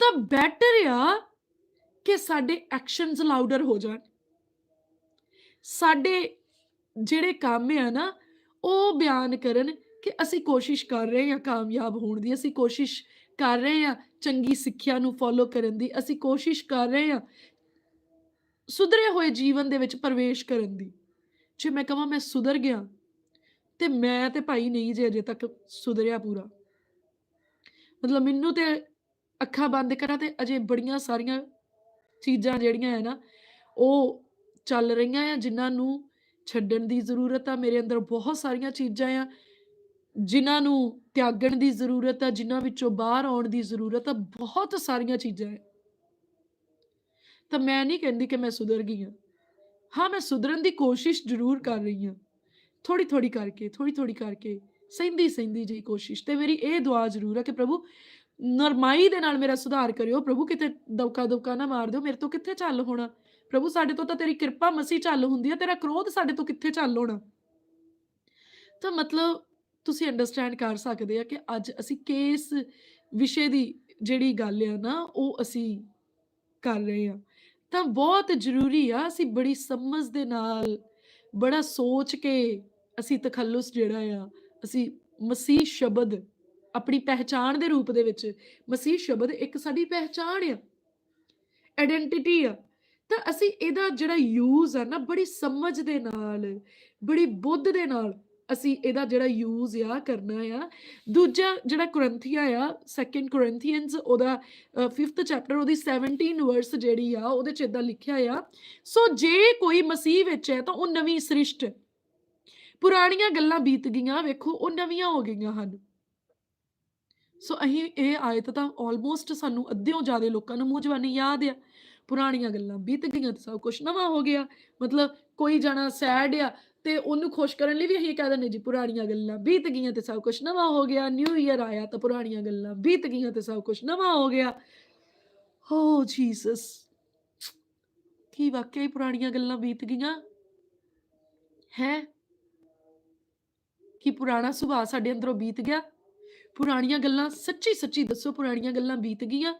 ਤਾਂ ਬੈਟਰ ਆ ਕਿ ਸਾਡੇ ਐਕਸ਼ਨਸ ਲਾਊਡਰ ਹੋ ਜਾਣ। ਸਾਡੇ ਜਿਹੜੇ ਕੰਮ ਆ ਨਾ, ਉਹ ਬਿਆਨ ਕਰਨ ਕਿ ਅਸੀਂ ਕੋਸ਼ਿਸ਼ ਕਰ ਰਹੇ ਹਾਂ ਕਾਮਯਾਬ ਹੋਣ ਦੀ, ਅਸੀਂ ਕੋਸ਼ਿਸ਼ ਕਰ ਰਹੇ ਹਾਂ ਚੰਗੀ ਸਿੱਖਿਆ ਨੂੰ ਫੋਲੋ ਕਰਨ ਦੀ, ਅਸੀਂ ਕੋਸ਼ਿਸ਼ ਕਰ ਰਹੇ ਹਾਂ ਸੁਧਰੇ ਹੋਏ ਜੀਵਨ ਦੇ ਵਿੱਚ ਪ੍ਰਵੇਸ਼ ਕਰਨ ਦੀ। ਜੇ ਮੈਂ ਕਹਾਂ ਮੈਂ ਸੁਧਰ ਗਿਆ, ਤੇ ਮੈਂ ਤੇ ਭਾਈ ਨਹੀਂ ਜੇ ਅਜੇ ਤੱਕ ਸੁਧਰਿਆ ਪੂਰਾ। ਮਤਲਬ ਮੈਨੂੰ ਤੇ ਅੱਖਾਂ ਬੰਦ ਕਰਾਂ ਤੇ ਅਜੇ ਬੜੀਆਂ ਸਾਰੀਆਂ ਚੀਜ਼ਾਂ ਜਿਹੜੀਆਂ ਹੈ ਨਾ, ਉਹ ਚੱਲ ਰਹੀਆਂ ਆ, ਜਿਨ੍ਹਾਂ ਨੂੰ ਛੱਡਣ ਦੀ ਜ਼ਰੂਰਤ ਆ। ਮੇਰੇ ਅੰਦਰ ਬਹੁਤ ਸਾਰੀਆਂ ਚੀਜ਼ਾਂ ਆ ਜਿਨ੍ਹਾਂ ਨੂੰ ਤਿਆਗਣ ਦੀ ਜ਼ਰੂਰਤ ਆ, ਜਿਨ੍ਹਾਂ ਵਿੱਚੋਂ ਬਾਹਰ ਆਉਣ ਦੀ ਜ਼ਰੂਰਤ ਆ, ਬਹੁਤ ਸਾਰੀਆਂ ਚੀਜ਼ਾਂ ਹੈ। ਤਾਂ ਮੈਂ ਨਹੀਂ ਕਹਿੰਦੀ ਕਿ ਮੈਂ ਸੁਧਰ ਗਈ ਹਾਂ। ਹਾਂ, ਮੈਂ ਸੁਧਰਨ ਦੀ ਕੋਸ਼ਿਸ਼ ਜ਼ਰੂਰ ਕਰ ਰਹੀ ਹਾਂ। ਥੋੜੀ ਥੋੜੀ ਕਰਕੇ ਥੋੜੀ ਥੋੜੀ ਕਰਕੇ ਸਹਿੰਦੀ ਸਹਿੰਦੀ ਜਿਹੀ ਕੋਸ਼ਿਸ਼ ਤੇ ਮੇਰੀ ਇਹ ਦੁਆ ਜ਼ਰੂਰ ਹੈ ਕਿ ਪ੍ਰਭੂ ਨਰਮਾਈ ਦੇ ਨਾਲ ਮੇਰਾ ਸੁਧਾਰ ਕਰਿਓ। ਪ੍ਰਭੂ, ਕਿਤੇ ਦਵਕਾ ਦਵਕਾ ਨਾ ਮਾਰ ਦਿਓ। ਮੇਰੇ ਤੋਂ ਕਿੱਥੇ ਚੱਲ ਹੋਣਾ? ਪ੍ਰਭੂ, ਸਾਡੇ ਤੋਂ ਤਾਂ ਤੇਰੀ ਕਿਰਪਾ ਮਸੀ ਚੱਲ ਹੁੰਦੀ ਹੈ ਤੇਰਾ ਕ੍ਰੋਧ ਸਾਡੇ ਤੋਂ ਕਿੱਥੇ ਚੱਲ ਹੋਣਾ? ਤਾਂ ਮਤਲਬ ਤੁਸੀਂ ਅੰਡਰਸਟੈਂਡ ਕਰ ਸਕਦੇ ਆ ਕਿ ਅੱਜ ਅਸੀਂ ਕਿਸ ਵਿਸ਼ੇ ਦੀ ਜਿਹੜੀ ਗੱਲ ਆ ਨਾ, ਉਹ ਅਸੀਂ ਕਰ ਰਹੇ ਆ। ਤਾਂ ਬਹੁਤ ਜ਼ਰੂਰੀ ਆ, ਅਸੀਂ ਬੜੀ ਸਮਝ ਦੇ ਨਾਲ, ਬੜਾ ਸੋਚ ਕੇ ਅਸੀਂ ਤਖੱਲੁਸ ਜਿਹੜਾ ਆ, ਅਸੀਂ ਮਸੀਹ ਸ਼ਬਦ, ਆਪਣੀ ਪਹਿਚਾਣ ਦੇ ਰੂਪ ਦੇ ਵਿੱਚ ਮਸੀਹ ਸ਼ਬਦ ਇੱਕ ਸਾਡੀ ਪਹਿਚਾਣ ਆ ਆਇਡੈਂਟੀਟੀ ਆ। ਤਾਂ ਅਸੀਂ ਇਹਦਾ ਜਿਹੜਾ ਯੂਜ਼ ਆ ਨਾ, ਬੜੀ ਸਮਝ ਦੇ ਨਾਲ, ਬੜੀ ਬੁੱਧ ਦੇ ਨਾਲ ਅਸੀਂ ਇਹਦਾ ਜਿਹੜਾ ਯੂਜ਼ ਆ, ਕਰਨਾ ਆ। ਦੂਜਾ ਜਿਹੜਾ ਕੁਰਿੰਥੀਆ ਆ ਸੈਕੰਡ ਕੋਰਿੰਥੀਅਨਸ ਉਹਦਾ 5th ਚੈਪਟਰ ਉਹਦੀ 17 ਵਰਸ ਜਿਹੜੀ ਆ, ਉਹਦੇ ਚ ਇਦਾਂ ਲਿਖਿਆ ਆ, ਸੋ ਜੇ ਕੋਈ ਮਸੀਹ ਵਿੱਚ ਹੈ ਤਾਂ ਉਹ ਨਵੀਂ ਸ੍ਰਿਸ਼ਟ। ਪੁਰਾਣੀਆਂ ਗੱਲਾਂ ਬੀਤ ਗਈਆਂ, ਵੇਖੋ, ਉਹ ਨਵੀਆਂ ਹੋ ਗਈਆਂ ਹਨ। ਸੋ ਅਸੀਂ ਇਹ ਆਇਤ ਤਾਂ ਆਲਮੋਸਟ ਸਾਨੂੰ ਅੱਧਿਓਂ ਜ਼ਿਆਦਾ ਲੋਕਾਂ ਨੂੰ ਮੂੰਹ ਜਵਾਨੀ ਯਾਦ ਆ। ਪੁਰਾਣੀਆਂ ਗੱਲਾਂ ਬੀਤ ਗਈਆਂ ਤੇ ਸਭ ਕੁਝ ਨਵਾਂ ਹੋ ਗਿਆ। ਮਤਲਬ ਕੋਈ ਜਾਣਾ ਸੈਡ ਆ ਤੇ ਉਹਨੂੰ ਖੁਸ਼ ਕਰਨ ਲਈ ਵੀ ਅਸੀਂ ਕਹਿ ਦਿੰਦੇ ਜੀ, ਪੁਰਾਣੀਆਂ ਗੱਲਾਂ ਬੀਤ ਗਈਆਂ ਤੇ ਸਭ ਕੁਝ ਨਵਾਂ ਹੋ ਗਿਆ ਨਿਊ ਈਅਰ ਆਇਆ ਤਾਂ ਪੁਰਾਣੀਆਂ ਗੱਲਾਂ ਬੀਤ ਗਈਆਂ ਤੇ ਸਭ ਕੁਝ ਨਵਾਂ ਹੋ ਗਿਆ। oh, ਓ ਜੀਸਸ ਕੀ ਵਾਕਈ ਪੁਰਾਣੀਆਂ ਗੱਲਾਂ ਬੀਤ ਗਈਆਂ? ਹੈ? ਕੀ ਪੁਰਾਣਾ ਸੁਭਾਅ ਸਾਡੇ ਅੰਦਰੋਂ ਬੀਤ ਗਿਆ? ਪੁਰਾਣੀਆਂ ਗੱਲਾਂ ਸੱਚੀ ਸੱਚੀ ਦੱਸੋ, ਪੁਰਾਣੀਆਂ ਗੱਲਾਂ ਬੀਤ ਗਈਆਂ?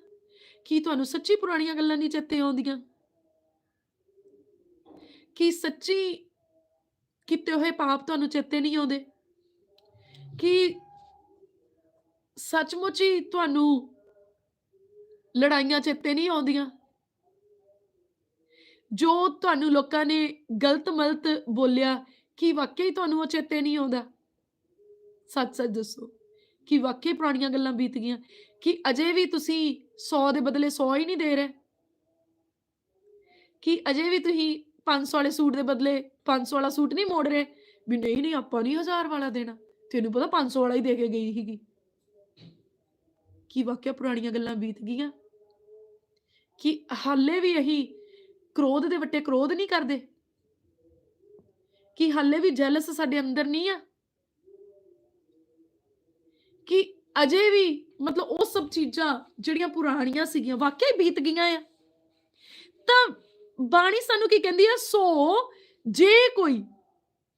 ਕੀ ਤੁਹਾਨੂੰ ਸੱਚੀ ਪੁਰਾਣੀਆਂ ਗੱਲਾਂ ਨਹੀਂ ਚੇਤੇ ਆਉਂਦੀਆਂ? ਕੀ ਸੱਚੀ ਕੀਤੇ ਹੋਏ ਪਾਪ ਤੁਹਾਨੂੰ ਚੇਤੇ ਨਹੀਂ ਆਉਂਦੇ? ਕੀ ਸੱਚਮੁੱਚ ਹੀ ਤੁਹਾਨੂੰ ਲੜਾਈਆਂ ਚੇਤੇ ਨਹੀਂ ਆਉਂਦੀਆਂ? ਜੋ ਤੁਹਾਨੂੰ ਲੋਕਾਂ ਨੇ ਗਲਤ ਮਲਤ ਬੋਲਿਆ, ਕਿ ਵਾਕਈ ਤੁਹਾਨੂੰ ਉਹ ਚੇਤੇ ਨਹੀਂ ਆਉਂਦਾ? ਸੱਚ ਸੱਚ ਦੱਸੋ, ਕਿ ਵਾਕਈ ਪੁਰਾਣੀਆਂ ਗੱਲਾਂ ਬੀਤ ਗਈਆਂ? ਕਿ ਅਜੇ ਵੀ ਤੁਸੀਂ 100 ਦੇ ਬਦਲੇ 100 ਹੀ ਨਹੀਂ ਦੇ ਰਹੇ? ਕਿ ਅਜੇ ਵੀ ਤੁਸੀਂ 500 ਵਾਲੇ ਸੂਟ ਦੇ ਬਦਲੇ 500 ਵਾਲਾ ਸੂਟ ਨਹੀਂ ਮੋੜ ਰਹੇ? ਵੀ ਨਹੀਂ ਨਹੀਂ, ਆਪਾਂ ਨਹੀਂ 1000 ਵਾਲਾ ਦੇਣਾ। ਤੈਨੂੰ ਪਤਾ 500 ਵਾਲਾ ਹੀ ਦੇ ਕੇ ਗਈ ਸੀਗੀ। ਕੀ ਵਾਕਿਆ ਪੁਰਾਣੀਆਂ ਗੱਲਾਂ ਬੀਤ ਗਈਆਂ? ਕਿ ਹਾਲੇ ਵੀ ਅਸੀਂ ਕ੍ਰੋਧ ਦੇ ਵੱਟੇ ਕ੍ਰੋਧ ਨਹੀਂ ਕਰਦੇ? ਕਿ ਹਾਲੇ ਵੀ ਜੈਲਸ ਸਾਡੇ ਅੰਦਰ ਨਹੀਂ ਆ? ਕਿ ਅਜੇ ਵੀ ਮਤਲਬ ਉਹ ਸਭ ਚੀਜ਼ਾਂ ਜਿਹੜੀਆਂ ਪੁਰਾਣੀਆਂ ਸੀਗੀਆਂ ਵਾਕਿਆ ਹੀ ਬੀਤ ਗਈਆਂ ਆ? ਤਾਂ ਬਾਣੀ ਸਾਨੂੰ ਕੀ ਕਹਿੰਦੀ ਹੈ ਸੋ ਜੇ ਕੋਈ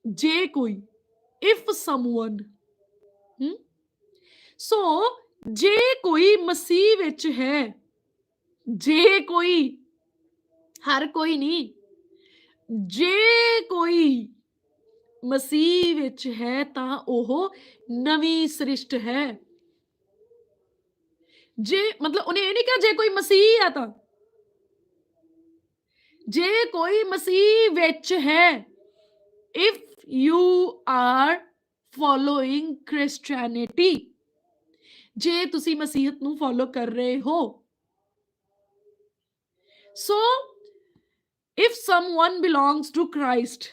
ਜੇ ਕੋਈ ਇਫ ਸਮਵਨ ਹਮ ਸੋ ਜੇ ਕੋਈ ਮਸੀਹ ਵਿੱਚ ਹੈ, ਜੇ ਕੋਈ, ਹਰ ਕੋਈ ਨਹੀਂ ਜੇ ਕੋਈ ਮਸੀਹ ਵਿੱਚ ਹੈ ਤਾਂ ਉਹ ਨਵੀਂ ਸ੍ਰਿਸ਼ਟ ਹੈ। ਜੇ, ਮਤਲਬ ਉਹਨੇ ਇਹ ਨਹੀਂ ਕਿਹਾ ਜੇ ਕੋਈ ਮਸੀਹ ਆ ਤਾਂ। ਜੇ ਕੋਈ ਮਸੀਹ ਵਿੱਚ ਹੈ if you are following Christianity ਜੇ ਤੁਸੀਂ ਮਸੀਹਤ ਨੂੰ ਫੋਲੋ ਕਰ ਰਹੇ ਹੋ so if someone belongs to Christ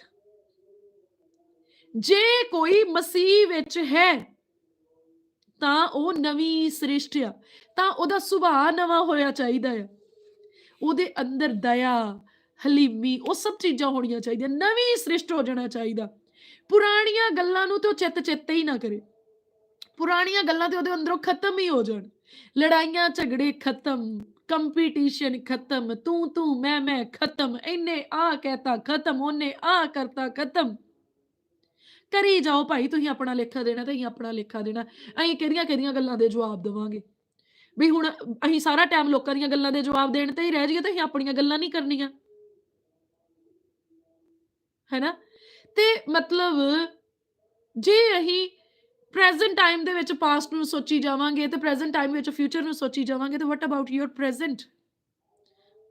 ਜੇ ਕੋਈ ਮਸੀਹ ਵਿੱਚ ਹੈ, ਤਾਂ ਉਹ ਨਵੀਂ ਸ੍ਰਿਸ਼ਟ ਆ, ਤਾਂ ਉਹਦਾ ਸੁਭਾਅ ਨਵਾਂ ਹੋਇਆ ਚਾਹੀਦਾ ਆ। ਉਹਦੇ ਅੰਦਰ ਦਇਆ ਹਲੀਮੀ, ਉਹ ਸਭ ਚੀਜ਼ਾਂ ਹੋਣੀਆਂ ਚਾਹੀਦੀਆਂ, ਨਵੀਂ ਸ੍ਰਿਸ਼ਟ ਹੋ ਜਾਣਾ ਚਾਹੀਦਾ। ਪੁਰਾਣੀਆਂ ਗੱਲਾਂ ਨੂੰ ਤੇ ਉਹ ਚਿੱਤ ਚੇਤੇ ਹੀ ਨਾ ਕਰੇ। ਪੁਰਾਣੀਆਂ ਗੱਲਾਂ ਤੇ ਉਹਦੇ ਅੰਦਰੋਂ ਖਤਮ ਹੀ ਹੋ ਜਾਣ। ਲੜਾਈਆਂ, ਝਗੜੇ ਖਤਮ ਕੰਪੀਟੀਸ਼ਨ ਖਤਮ, ਤੂੰ ਤੂੰ, ਮੈਂ ਮੈਂ ਖਤਮ ਇਹਨੇ ਆ ਕਹਿਤਾ ਖਤਮ, ਉਹਨੇ ਆ ਕਰਤਾ ਖਤਮ। ਕਰੀ ਜਾਓ ਭਾਈ, ਤੁਸੀਂ ਆਪਣਾ ਲੇਖਾ ਦੇਣਾ ਤੇ ਅਸੀਂ ਆਪਣਾ ਲੇਖਾ ਦੇਣਾ। ਅਸੀਂ ਕਿਹੜੀਆਂ ਕਿਹੜੀਆਂ ਗੱਲਾਂ ਦੇ ਜਵਾਬ ਦੇਵਾਂਗੇ? ਵੀ ਹੁਣ ਅਸੀਂ ਸਾਰਾ ਟਾਈਮ ਲੋਕਾਂ ਦੀਆਂ ਗੱਲਾਂ ਦੇ ਜਵਾਬ ਦੇਣ ਤੇ ਹੀ ਰਹਿ ਜਾਈਏ ਤੇ ਅਸੀਂ ਆਪਣੀਆਂ ਗੱਲਾਂ ਨਹੀਂ ਕਰਨੀਆਂ। ਹੈਨਾ? ਤੇ ਮਤਲਬ ਜੇ ਅਸੀਂ ਪ੍ਰੈਜ਼ੈਂਟ ਟਾਈਮ ਦੇ ਵਿੱਚ ਪਾਸਟ ਨੂੰ ਸੋਚੀ ਜਾਵਾਂਗੇ ਤੇ ਪ੍ਰੈਜ਼ੈਂਟ ਟਾਈਮ ਵਿੱਚ ਫਿਊਚਰ ਨੂੰ ਸੋਚੀ ਜਾਵਾਂਗੇ, ਤੇ ਵਾਟ ਅਬਾਊਟ ਯੂਰ ਪ੍ਰੈਜ਼ੈਂਟ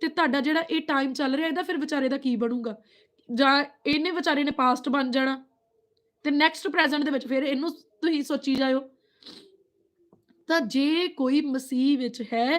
ਤੇ ਤੁਹਾਡਾ ਜਿਹੜਾ ਇਹ ਟਾਈਮ ਚੱਲ ਰਿਹਾ, ਇਹਦਾ ਫਿਰ ਵਿਚਾਰੇ ਦਾ ਕੀ ਬਣੂਗਾ? ਜਾਂ ਇਹਨੇ ਵਿਚਾਰੇ ਨੇ ਪਾਸਟ ਬਣ ਜਾਣਾ, ਤੇ ਨੈਕਸਟ ਪ੍ਰੈਜ਼ੈਂਟ ਦੇ ਵਿੱਚ ਫਿਰ ਇਹਨੂੰ ਤੁਸੀਂ ਸੋਚੀ ਜਾਇਓ। ਤਾਂ ਜੇ ਕੋਈ ਮਸੀਹ ਵਿੱਚ ਹੈ